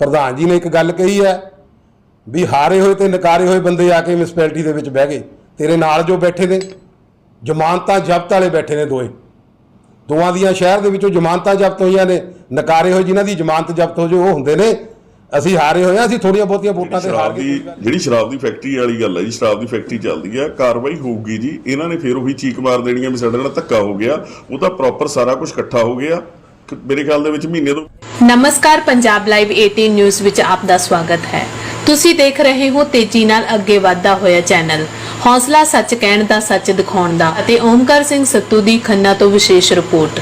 ਪ੍ਰਧਾਨ ਜੀ ਨੇ ਇੱਕ ਗੱਲ ਕਹੀ ਹੈ ਵੀ ਹਾਰੇ ਹੋਏ ਤੇ ਨਕਾਰੇ ਹੋਏ ਬੰਦੇ ਆ ਕੇ ਮਿਊਨਿਸਪੈਲਿਟੀ ਦੇ ਵਿੱਚ ਬਹਿ ਗਏ। ਤੇਰੇ ਨਾਲ ਜੋ ਬੈਠੇ ਨੇ ਜ਼ਮਾਨਤਾਂ ਜ਼ਬਤ ਵਾਲੇ ਬੈਠੇ ਨੇ ਦੋਏ ਦੋਵਾਂ ਦੀਆਂ ਸ਼ਹਿਰ ਦੇ ਵਿੱਚੋਂ ਜ਼ਮਾਨਤਾਂ ਜ਼ਬਤ ਹੋਈਆਂ ਨੇ ਨਕਾਰੇ ਹੋਏ ਜਿਨ੍ਹਾਂ ਦੀ ਜ਼ਮਾਨਤ ਜ਼ਬਤ ਹੋ ਜੋ ਉਹ ਹੁੰਦੇ ਨੇ। ਅਸੀਂ ਹਾਰੇ ਹੋਏ ਆ ਅਸੀਂ ਥੋੜੀਆਂ ਬਹੁਤੀਆਂ ਵੋਟਾਂ ਤੇ ਹਾਰ ਗਏ ਜਿਹੜੀ ਸ਼ਰਾਬ ਦੀ ਫੈਕਟਰੀ ਵਾਲੀ ਗੱਲ ਹੈ ਜੀ ਸ਼ਰਾਬ ਦੀ ਫੈਕਟਰੀ ਚੱਲਦੀ ਹੈ ਕਾਰਵਾਈ ਹੋਊਗੀ ਜੀ। ਇਹਨਾਂ ਨੇ ਫਿਰ ਉਹੀ ਚੀਕ ਮਾਰ ਦੇਣੀ ਹੈ ਵੀ ਸਾਡੇ ਨਾਲ ਧੱਕਾ ਹੋ ਗਿਆ ਉਹ ਤਾਂ ਪ੍ਰੋਪਰ ਸਾਰਾ ਕੁਝ ਇਕੱਠਾ ਹੋ ਗਿਆ। ਮੇਰੇ ਖਿਆਲ ਦੇ ਵਿੱਚ ਮਹੀਨੇ ਤੋਂ ਨਮਸਕਾਰ, ਪੰਜਾਬ ਲਾਈਵ 18 ਨਿਊਜ਼ ਵਿੱਚ ਆਪ ਦਾ ਸਵਾਗਤ ਹੈ। ਤੁਸੀਂ ਦੇਖ ਰਹੇ ਹੋ ਤੇਜ਼ੀ ਨਾਲ ਅੱਗੇ ਵਧਦਾ ਹੋਇਆ ਚੈਨਲ। ਹੌਸਲਾ ਸੱਚ ਕਹਿਣ ਦਾ ਸੱਚ ਦਿਖਾਉਣ ਦਾ ਅਤੇ ਓਮਕਾਰ ਸਿੰਘ ਸੱਤੂ ਦੀ ਖੰਨਾ ਤੋਂ ਵਿਸ਼ੇਸ਼ ਰਿਪੋਰਟ।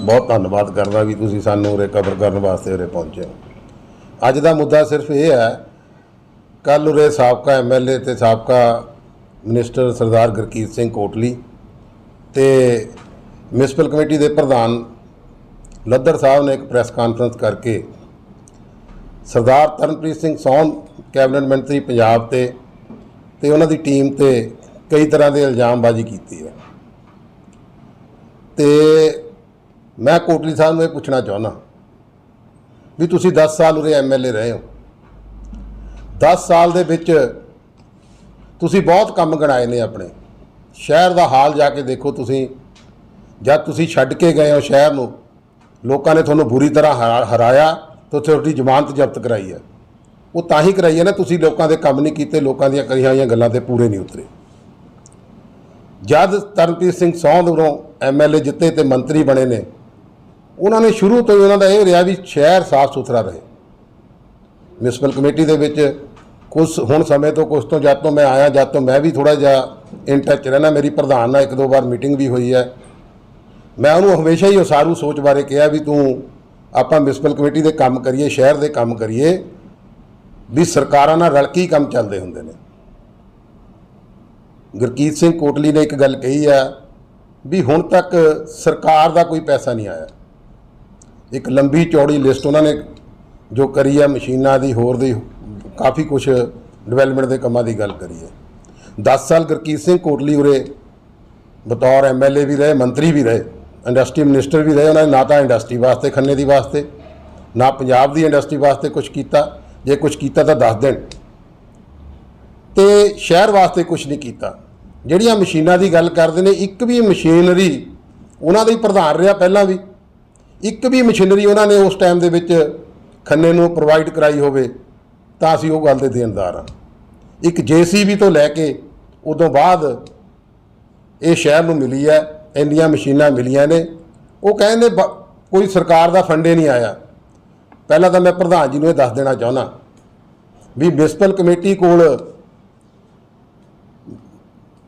ਬਹੁਤ ਧੰਨਵਾਦ ਕਰਦਾ ਵੀ ਤੁਸੀਂ ਸਾਨੂੰ ਉਰੇ ਕਰਨ ਵਾਸਤੇ ਉਰੇ ਪਹੁੰਚੇ ਅੱਜ ਦਾ ਮੁੱਦਾ ਸਿਰਫ ਇਹ ਹੈ ਕੱਲ ਉਰੇ ਸਾਬਕਾ ਐਮਐਲਏ ਤੇ ਸਾਬਕਾ ਮਿਨਿਸਟਰ ਸਰਦਾਰ ਗੁਰਕੀਰਤ ਸਿੰਘ ਕੋਟਲੀ ਤੇ ਮਿਊਨਿਸਪਲ ਕਮੇਟੀ ਦੇ ਪ੍ਰਧਾਨ ਲੱਦਰ ਸਾਹਿਬ ਨੇ ਇੱਕ ਪ੍ਰੈਸ ਕਾਨਫਰੰਸ ਕਰਕੇ ਸਰਦਾਰ ਤਰਨਪ੍ਰੀਤ ਸਿੰਘ ਸੌਨ ਕੈਬਨਿਟ ਮੰਤਰੀ ਪੰਜਾਬ ਤੇ ਤੇ ਉਹਨਾਂ ਦੀ ਟੀਮ ਤੇ ਕਈ ਤਰ੍ਹਾਂ ਦੇ ਇਲਜ਼ਾਮਬਾਜ਼ੀ ਕੀਤੀ ਹੈ। ਤੇ ਮੈਂ ਕੋਟਲੀ ਸਾਹਿਬ ਨੂੰ ਇਹ ਪੁੱਛਣਾ ਚਾਹੁੰਦਾ ਵੀ ਤੁਸੀਂ 10 ਸਾਲ ਉਰੇ ਐਮਐਲਏ ਰਹੇ ਹੋ। 10 ਸਾਲ ਦੇ ਵਿੱਚ ਤੁਸੀਂ ਬਹੁਤ ਕੰਮ ਗਣਾਏ ਨੇ ਆਪਣੇ। ਸ਼ਹਿਰ ਦਾ ਹਾਲ ਜਾ ਕੇ ਦੇਖੋ ਤੁਸੀਂ। ਜਦ ਤੁਸੀਂ ਛੱਡ ਕੇ ਗਏ ਹੋ ਸ਼ਹਿਰ ਨੂੰ, ਲੋਕਾਂ ਨੇ ਤੁਹਾਨੂੰ ਬੁਰੀ ਤਰ੍ਹਾਂ ਹਰਾ- ਹਰਾਇਆ ਤੇ ਤੁਹਾਡੀ ਜ਼ਮਾਨਤ ਜ਼ਬਤ ਕਰਾਈ ਹੈ। ਉਹ ਤਾਂ ਹੀ ਕਰਾਈ ਹੈ ਨਾ, ਤੁਸੀਂ ਲੋਕਾਂ ਦੇ ਕੰਮ ਨਹੀਂ ਕੀਤੇ, ਲੋਕਾਂ ਦੀਆਂ ਕਰੀਆਂ ਹੋਈਆਂ ਗੱਲਾਂ ਤੇ ਪੂਰੇ ਨਹੀਂ ਉਤਰੇ। ਜਦ ਤਰਨਪ੍ਰੀਤ ਸਿੰਘ ਸੌਂਦ ਉਰੋਂ ਐਮਐਲਏ ਜਿੱਤੇ ਤੇ ਮੰਤਰੀ ਬਣੇ ਨੇ, ਉਹਨਾਂ ਨੇ ਸ਼ੁਰੂ ਤੋਂ ਹੀ ਉਹਨਾਂ ਦਾ ਇਹ ਰਿਹਾ ਵੀ ਸ਼ਹਿਰ ਸਾਫ਼ ਸੁਥਰਾ ਰਹੇ। ਮਿਊਨਿਸਪਲ ਕਮੇਟੀ ਦੇ ਵਿੱਚ ਉਸ ਹੁਣ ਸਮੇਂ ਤੋਂ ਕੁਝ ਤੋਂ ਜਦ ਤੋਂ ਮੈਂ ਆਇਆ, ਜਦ ਤੋਂ ਮੈਂ ਵੀ ਥੋੜਾ ਜਿਹਾ ਇਨ ਟੱਚ ਰਹਿਣਾ ਮੇਰੀ ਪ੍ਰਧਾਨ ਨਾਲ ਇੱਕ ਦੋ ਵਾਰ ਮੀਟਿੰਗ ਵੀ ਹੋਈ ਹੈ। ਮੈਂ ਉਹਨੂੰ ਹਮੇਸ਼ਾ ਹੀ ਉਸਾਰੂ ਸੋਚ ਬਾਰੇ ਕਿਹਾ ਵੀ ਤੂੰ ਆਪਾਂ ਮਿਊਨਿਸਪਲ ਕਮੇਟੀ ਦੇ ਕੰਮ ਕਰੀਏ, ਸ਼ਹਿਰ ਦੇ ਕੰਮ ਕਰੀਏ, ਵੀ ਸਰਕਾਰਾਂ ਨਾਲ ਰਲ ਕੇ ਹੀ ਕੰਮ ਚੱਲਦੇ ਹੁੰਦੇ ਨੇ। ਗੁਰਕੀਤ ਸਿੰਘ ਕੋਟਲੀ ਨੇ ਇੱਕ ਗੱਲ ਕਹੀ ਆ ਵੀ ਹੁਣ ਤੱਕ ਸਰਕਾਰ ਦਾ ਕੋਈ ਪੈਸਾ ਨਹੀਂ ਆਇਆ। ਇੱਕ ਲੰਬੀ ਚੌੜੀ ਲਿਸਟ ਉਹਨਾਂ ਨੇ ਜੋ ਕਰੀ ਆ ਮਸ਼ੀਨਾਂ ਦੀ, ਹੋਰ ਦੀ ਕਾਫੀ ਕੁਝ ਡਿਵੈਲਪਮੈਂਟ ਦੇ ਕੰਮਾਂ ਦੀ ਗੱਲ ਕਰੀ ਹੈ। 10 ਸਾਲ ਗੁਰਕੀਤ ਸਿੰਘ ਕੋਟਲੀ ਉਰੇ ਬਤੌਰ ਐਮਐਲਏ ਵੀ ਰਹੇ, ਮੰਤਰੀ ਵੀ ਰਹੇ ਇੰਡਸਟਰੀ ਮਿਨਿਸਟਰ ਵੀ ਰਹੇ, ਉਹਨਾਂ ਨੇ ਨਾ ਤਾਂ ਇੰਡਸਟਰੀ ਵਾਸਤੇ, ਖੰਨੇ ਦੀ ਵਾਸਤੇ, ਨਾ ਪੰਜਾਬ ਦੀ ਇੰਡਸਟਰੀ ਵਾਸਤੇ ਕੁਝ ਕੀਤਾ। ਜੇ ਕੁਝ ਕੀਤਾ ਤਾਂ ਦੱਸ ਦੇਣ ਤੇ ਸ਼ਹਿਰ ਵਾਸਤੇ ਕੁਝ ਨਹੀਂ ਕੀਤਾ। ਜਿਹੜੀਆਂ ਮਸ਼ੀਨਾਂ ਦੀ ਗੱਲ ਕਰਦੇ ਨੇ, ਇੱਕ ਵੀ ਮਸ਼ੀਨਰੀ ਉਹਨਾਂ ਦਾ ਹੀ ਪ੍ਰਧਾਨ ਰਿਹਾ ਪਹਿਲਾਂ ਵੀ। ਇੱਕ ਵੀ ਮਸ਼ੀਨਰੀ ਉਹਨਾਂ ਨੇ ਉਸ ਟਾਈਮ ਦੇ ਵਿੱਚ ਖੰਨੇ ਨੂੰ ਪ੍ਰੋਵਾਈਡ ਕਰਾਈ ਹੋਵੇ। ਤਾਂ ਅਸੀਂ ਉਹ ਗੱਲ ਦੇ ਦੇਣਦਾਰ ਹਾਂ। ਇੱਕ ਜੀਸੀਬੀ ਤੋਂ ਲੈ ਕੇ ਉਦੋਂ ਬਾਅਦ ਇਹ ਸ਼ਹਿਰ ਨੂੰ ਮਿਲੀ ਹੈ, ਇੰਨੀਆਂ ਮਸ਼ੀਨਾਂ ਮਿਲੀਆਂ ਨੇ। ਉਹ ਕਹਿੰਦੇ ਬ- ਕੋਈ ਸਰਕਾਰ ਦਾ ਫੰਡੇ ਨਹੀਂ ਆਇਆ। ਪਹਿਲਾਂ ਤਾਂ ਮੈਂ ਪ੍ਰਧਾਨ ਜੀ ਨੂੰ ਇਹ ਦੱਸ ਦੇਣਾ ਚਾਹੁੰਦਾ ਵੀ ਮਿਊਨਿਸਪਲ ਕਮੇਟੀ ਕੋਲ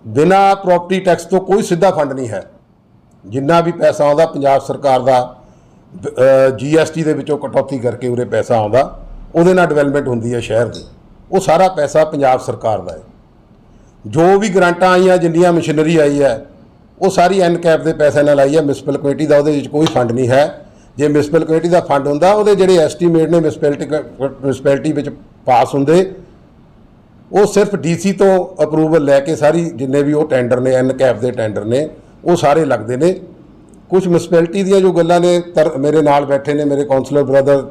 ਬਿਨਾ ਪ੍ਰਾਪਰਟੀ ਟੈਕਸ ਤੋਂ ਕੋਈ ਸਿੱਧਾ ਫੰਡ ਨਹੀਂ ਹੈ। ਜਿੰਨਾ ਵੀ ਪੈਸਾ ਆਉਂਦਾ, ਪੰਜਾਬ ਸਰਕਾਰ ਦਾ ਜੀਐਸਟੀ ਦੇ ਵਿੱਚੋਂ ਕਟੌਤੀ ਕਰਕੇ ਉਰੇ ਪੈਸਾ ਆਉਂਦਾ। ਉਹਦੇ ਨਾਲ ਡਿਵੈਲਪਮੈਂਟ ਹੁੰਦੀ ਹੈ ਸ਼ਹਿਰ ਦੀ। ਉਹ ਸਾਰਾ ਪੈਸਾ ਪੰਜਾਬ ਸਰਕਾਰ ਦਾ ਹੈ। ਜੋ ਵੀ ਗ੍ਰਾਂਟਾਂ ਆਈਆਂ, ਜਿੰਨੀਆਂ ਮਸ਼ੀਨਰੀ ਆਈ ਹੈ, ਉਹ ਸਾਰੀ ਐਨ ਕੈਪ ਦੇ ਪੈਸੇ ਨਾਲ ਆਈ ਹੈ। ਮਿਊਨਿਸਪਲ ਕਮੇਟੀ ਦਾ ਉਹਦੇ ਵਿੱਚ ਕੋਈ ਫੰਡ ਨਹੀਂ ਹੈ। ਜੇ ਮਿਊਨਿਸਪਲ ਕਮੇਟੀ ਦਾ ਫੰਡ ਹੁੰਦਾ, ਉਹਦੇ ਜਿਹੜੇ ਐਸਟੀਮੇਟ ਨੇ ਮਿਊਨਿਸਪੈਲਿਟੀ ਮਿਊਨਿਸਪੈਲਿਟੀ ਵਿੱਚ ਪਾਸ ਹੁੰਦੇ, ਉਹ ਸਿਰਫ ਡੀਸੀ ਤੋਂ ਅਪਰੂਵਲ ਲੈ ਕੇ ਸਾਰੀ ਜਿੰਨੇ ਵੀ ਉਹ ਟੈਂਡਰ ਨੇ ਐਨ ਕੈਪ ਦੇ ਟੈਂਡਰ ਨੇ, ਉਹ ਸਾਰੇ ਲੱਗਦੇ ਨੇ। ਕੁਝ ਮਿਊਨਿਸਪੈਲਿਟੀ ਦੀਆਂ ਜੋ ਗੱਲਾਂ ਨੇ, ਤਰ- ਮੇਰੇ ਨਾਲ ਬੈਠੇ ਨੇ, ਮੇਰੇ ਕਾਉਂਸਲਰ ਬ੍ਰਦਰ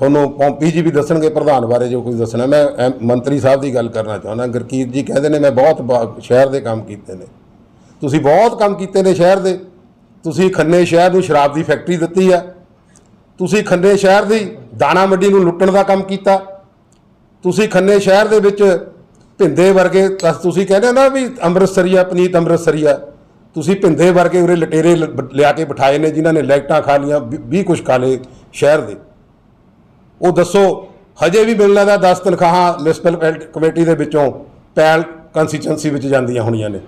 ਤੁਹਾਨੂੰ ਪੌਂਪੀ ਜੀ ਵੀ ਦੱਸਣਗੇ ਪ੍ਰਧਾਨ ਬਾਰੇ ਜੋ ਕੁਝ ਦੱਸਣਾ। ਮੈਂ, ਐਮ- ਮੰਤਰੀ ਸਾਹਿਬ ਦੀ ਗੱਲ ਕਰਨਾ ਚਾਹੁੰਦਾ। ਗੁਰਕੀਤ ਜੀ ਕਹਿੰਦੇ ਨੇ, ਮੈਂ ਬਹੁਤ ਬਾ- ਸ਼ਹਿਰ ਦੇ ਕੰਮ ਕੀਤੇ ਨੇ। ਤੁਸੀਂ ਬਹੁਤ ਕੰਮ ਕੀਤੇ ਨੇ ਸ਼ਹਿਰ ਦੇ। ਤੁਸੀਂ ਖੰਨੇ ਸ਼ਹਿਰ ਨੂੰ ਸ਼ਰਾਬ ਦੀ ਫੈਕਟਰੀ ਦਿੱਤੀ ਆ। ਤੁਸੀਂ ਖੰਨੇ ਸ਼ਹਿਰ ਦੀ ਦਾਣਾ ਮੰਡੀ ਨੂੰ ਲੁੱਟਣ ਦਾ ਕੰਮ ਕੀਤਾ। ਤੁਸੀਂ ਖੰਨੇ ਸ਼ਹਿਰ ਦੇ ਵਿੱਚ ਭਿੰਦੇ ਵਰਗੇ ਤਾਂ, ਤੁਸੀਂ ਕਹਿੰਦੇ ਹੋ ਨਾ ਵੀ ਅੰਮ੍ਰਿਤਸਰੀਆ ਪਨੀਤ ਅੰਮ੍ਰਿਤਸਰੀਆ ਤੁਸੀਂ ਭਿੰਦੇ ਵਰਗੇ ਉਰੇ ਲਟੇਰੇ ਲ- ਬ- ਲਿਆ ਕੇ ਬਿਠਾਏ ਨੇ, ਜਿਨ੍ਹਾਂ ਨੇ ਲਾਈਟਾਂ ਖਾ ਲੀਆਂ ਵੀ ਕੁਛ ਖਾ ਲਏ ਸ਼ਹਿਰ ਦੇ। ਉਹ ਦੱਸੋ, ਹਜੇ ਵੀ ਮਿਲਣਾ ਦਾ 10 ਤਨਖਾਹਾਂ ਮਿਊਨਿਸਪਲ ਕਮੇਟੀ ਦੇ ਵਿੱਚੋਂ ਪੈਲ ਕੰਸਟੀਚੁਐਂਸੀ ਵਿੱਚ ਜਾਂਦੀਆਂ ਹੋਣੀਆਂ ਨੇ।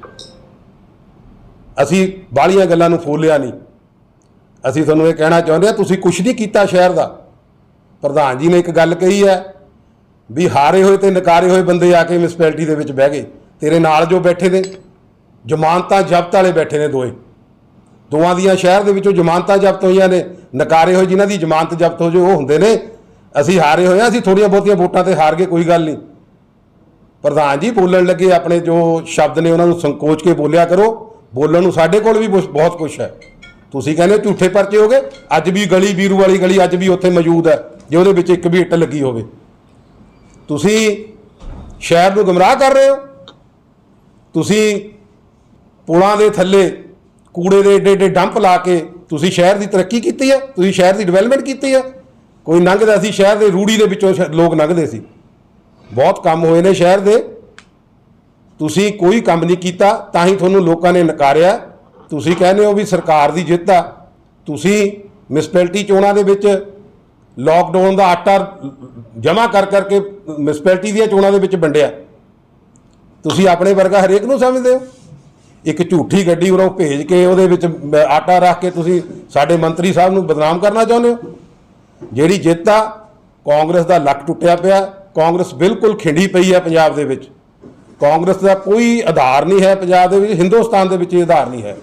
ਅਸੀਂ ਬਾਹਲੀਆਂ ਗੱਲਾਂ ਨੂੰ ਫੋਲਿਆ ਨਹੀਂ। ਅਸੀਂ ਤੁਹਾਨੂੰ ਇਹ ਕਹਿਣਾ ਚਾਹੁੰਦੇ ਹਾਂ, ਤੁਸੀਂ ਕੁਝ ਨਹੀਂ ਕੀਤਾ ਸ਼ਹਿਰ ਦਾ। ਪ੍ਰਧਾਨ ਜੀ ਨੇ ਇੱਕ ਗੱਲ ਕਹੀ ਹੈ ਵੀ ਹਾਰੇ ਹੋਏ ਤੇ ਨਕਾਰੇ ਹੋਏ ਬੰਦੇ ਆ ਕੇ ਮਿਊਨਿਸਪੈਲਿਟੀ ਦੇ ਵਿੱਚ ਬਹਿ ਗਏ। ਤੇਰੇ ਨਾਲ ਜੋ ਬੈਠੇ ਨੇ, ਜ਼ਮਾਨਤਾਂ ਜ਼ਬਤ ਵਾਲੇ ਬੈਠੇ ਨੇ ਦੋਏ ਦੋਵਾਂ ਦੀਆਂ ਸ਼ਹਿਰ ਦੇ ਵਿੱਚੋਂ ਜ਼ਮਾਨਤਾਂ ਜ਼ਬਤ ਹੋਈਆਂ ਨੇ, ਨਕਾਰੇ ਹੋਏ ਜਿਨ੍ਹਾਂ ਦੀ ਜ਼ਮਾਨਤ ਜ਼ਬਤ ਹੋ ਜੋ ਉਹ ਹੁੰਦੇ ਨੇ ਅਸੀਂ ਹਾਰੇ ਹੋਏ ਹਾਂ, ਅਸੀਂ ਥੋੜੀਆਂ ਬਹੁਤੀਆਂ ਵੋਟਾਂ ਤੇ ਹਾਰ ਗਏ, ਕੋਈ ਗੱਲ ਨਹੀਂ। ਪ੍ਰਧਾਨ ਜੀ ਬੋਲਣ ਲੱਗੇ, ਆਪਣੇ ਜੋ ਸ਼ਬਦ ਨੇ ਉਹਨਾਂ ਨੂੰ ਸੰਕੋਚ ਕੇ ਬੋਲਿਆ ਕਰੋ। ਬੋਲਣ ਨੂੰ ਸਾਡੇ ਕੋਲ ਵੀ ਕੁਛ- ਬਹੁਤ ਕੁਝ ਹੈ। ਤੁਸੀਂ ਕਹਿੰਦੇ ਝੂਠੇ ਪਰਚੇ ਹੋ ਗਏ, ਅੱਜ ਵੀ ਗਲੀ ਵੀਰੂ ਵਾਲੀ ਗਲੀ ਅੱਜ ਵੀ ਉੱਥੇ ਮੌਜੂਦ ਹੈ, ਜੇ ਉਹਦੇ ਵਿੱਚ ਇੱਕ ਵੀ ਇੱਟ ਲੱਗੀ ਹੋਵੇ। ਤੁਸੀਂ ਸ਼ਹਿਰ ਨੂੰ ਗਮਰਾਹ ਕਰ ਰਹੇ ਹੋ। ਤੁਸੀਂ ਪੁਲਾਂ ਦੇ ਥੱਲੇ ਕੂੜੇ ਦੇ ਏਡੇ ਏਡੇ ਡੰਪ ਲਾ ਕੇ ਤੁਸੀਂ ਸ਼ਹਿਰ ਦੀ ਤਰੱਕੀ ਕੀਤੀ ਹੈ, ਤੁਸੀਂ ਸ਼ਹਿਰ ਦੀ ਡਿਵੈਲਪਮੈਂਟ ਕੀਤੀ ਹੈ। ਕੋਈ ਲੰਘਦਾ ਸੀ ਸ਼ਹਿਰ ਦੇ ਰੂੜੀ ਦੇ ਵਿੱਚੋਂ ਸ਼- ਲੋਕ ਲੰਘਦੇ ਸੀ। ਬਹੁਤ ਕੰਮ ਹੋਏ ਨੇ ਸ਼ਹਿਰ ਦੇ। ਤੁਸੀਂ ਕੋਈ ਕੰਮ ਨਹੀਂ ਕੀਤਾ, ਤਾਂ ਹੀ ਤੁਹਾਨੂੰ ਲੋਕਾਂ ਨੇ ਨਕਾਰਿਆ। ਤੁਸੀਂ ਕਹਿੰਦੇ ਹੋ ਵੀ ਸਰਕਾਰ ਦੀ ਜਿੱਤ ਆ। ਤੁਸੀਂ ਮਿਊਨਿਸਪੈਲਿਟੀ ਚੋਣਾਂ ਦੇ ਵਿੱਚ ਲੋਕਡਾਊਨ ਦਾ ਆਟਾ ਜਮ੍ਹਾਂ ਕਰ ਕਰਕੇ ਮਿਊਨਿਸਪੈਲਿਟੀ ਦੀਆਂ ਚੋਣਾਂ ਦੇ ਵਿੱਚ ਵੰਡਿਆ। ਤੁਸੀਂ ਆਪਣੇ ਵਰਗਾ ਹਰੇਕ ਨੂੰ ਸਮਝਦੇ ਹੋ। ਇੱਕ ਝੂਠੀ ਗੱਡੀ ਉਰੋਂ ਭੇਜ ਕੇ ਉਹਦੇ ਵਿੱਚ ਆਟਾ ਰੱਖ ਕੇ ਤੁਸੀਂ ਸਾਡੇ ਮੰਤਰੀ ਸਾਹਿਬ ਨੂੰ ਬਦਨਾਮ ਕਰਨਾ ਚਾਹੁੰਦੇ ਹੋ। ਜਿਹੜੀ ਜਿੱਤ ਆ, ਕਾਂਗਰਸ ਦਾ ਲੱਕ ਟੁੱਟਿਆ ਪਿਆ, ਕਾਂਗਰਸ ਬਿਲਕੁਲ ਖਿੰਡੀ ਪਈ ਹੈ ਪੰਜਾਬ ਦੇ ਵਿੱਚ। ਕਾਂਗਰਸ ਦਾ ਕੋਈ ਆਧਾਰ ਨਹੀਂ ਹੈ ਪੰਜਾਬ ਦੇ ਵਿੱਚ, ਹਿੰਦੁਸਤਾਨ ਦੇ ਵਿੱਚ ਇਹ ਆਧਾਰ ਨਹੀਂ ਹੈ।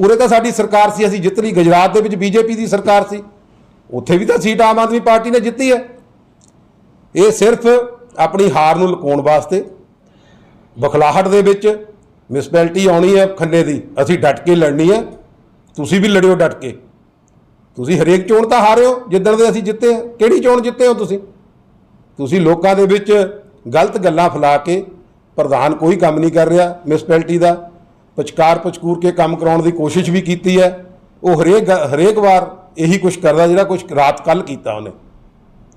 ਉਰੇ ਤਾਂ ਸਾਡੀ ਸਰਕਾਰ ਸੀ, ਅਸੀਂ ਜਿੱਤ ਲਈ ਗੁਜਰਾਤ ਦੇ ਵਿੱਚ ਬੀਜੇਪੀ ਦੀ ਸਰਕਾਰ ਸੀ। ਉੱਥੇ ਵੀ ਤਾਂ ਸੀਟ ਆਮ ਆਦਮੀ ਪਾਰਟੀ ਨੇ ਜਿੱਤੀ ਹੈ। ਇਹ ਸਿਰਫ ਆਪਣੀ ਹਾਰ ਨੂੰ ਲੁਕਾਉਣ ਵਾਸਤੇ ਬਖਲਾਹਟ ਦੇ ਵਿੱਚ ਮਿਸਪੈਲਿਟੀ ਆਉਣੀ ਹੈ ਖੰਨੇ ਦੀ। ਅਸੀਂ ਡਟ ਕੇ ਲੜਨੀ ਹੈ, ਤੁਸੀਂ ਵੀ ਲੜਿਓ ਡਟ ਕੇ। ਤੁਸੀਂ ਹਰੇਕ ਚੋਣ ਤਾਂ ਹਾਰੇ ਹੋ ਜਿੱਦਣ ਦੇ ਅਸੀਂ ਜਿੱਤੇ ਹਾਂ। ਕਿਹੜੀ ਚੋਣ ਜਿੱਤੇ ਹੋ ਤੁਸੀਂ? ਤੁਸੀਂ ਲੋਕਾਂ ਦੇ ਵਿੱਚ ਗਲਤ ਗੱਲਾਂ ਫੈਲਾ ਕੇ ਪ੍ਰਧਾਨ ਕੋਈ ਕੰਮ ਨਹੀਂ ਕਰ ਰਿਹਾ ਮਿਸਪੈਲਿਟੀ ਦਾ ਪਚਕਾਰ ਪਚਕੂਰ ਕੇ ਕੰਮ ਕਰਾਉਣ ਦੀ ਕੋਸ਼ਿਸ਼ ਵੀ ਕੀਤੀ ਹੈ। ਉਹ ਹਰੇਕ ਗ- ਹਰੇਕ ਵਾਰ ਇਹੀ ਕੁਝ ਕਰਦਾ ਜਿਹੜਾ ਕੁਝ ਰਾਤ ਕੱਲ ਕੀਤਾ ਉਹਨੇ।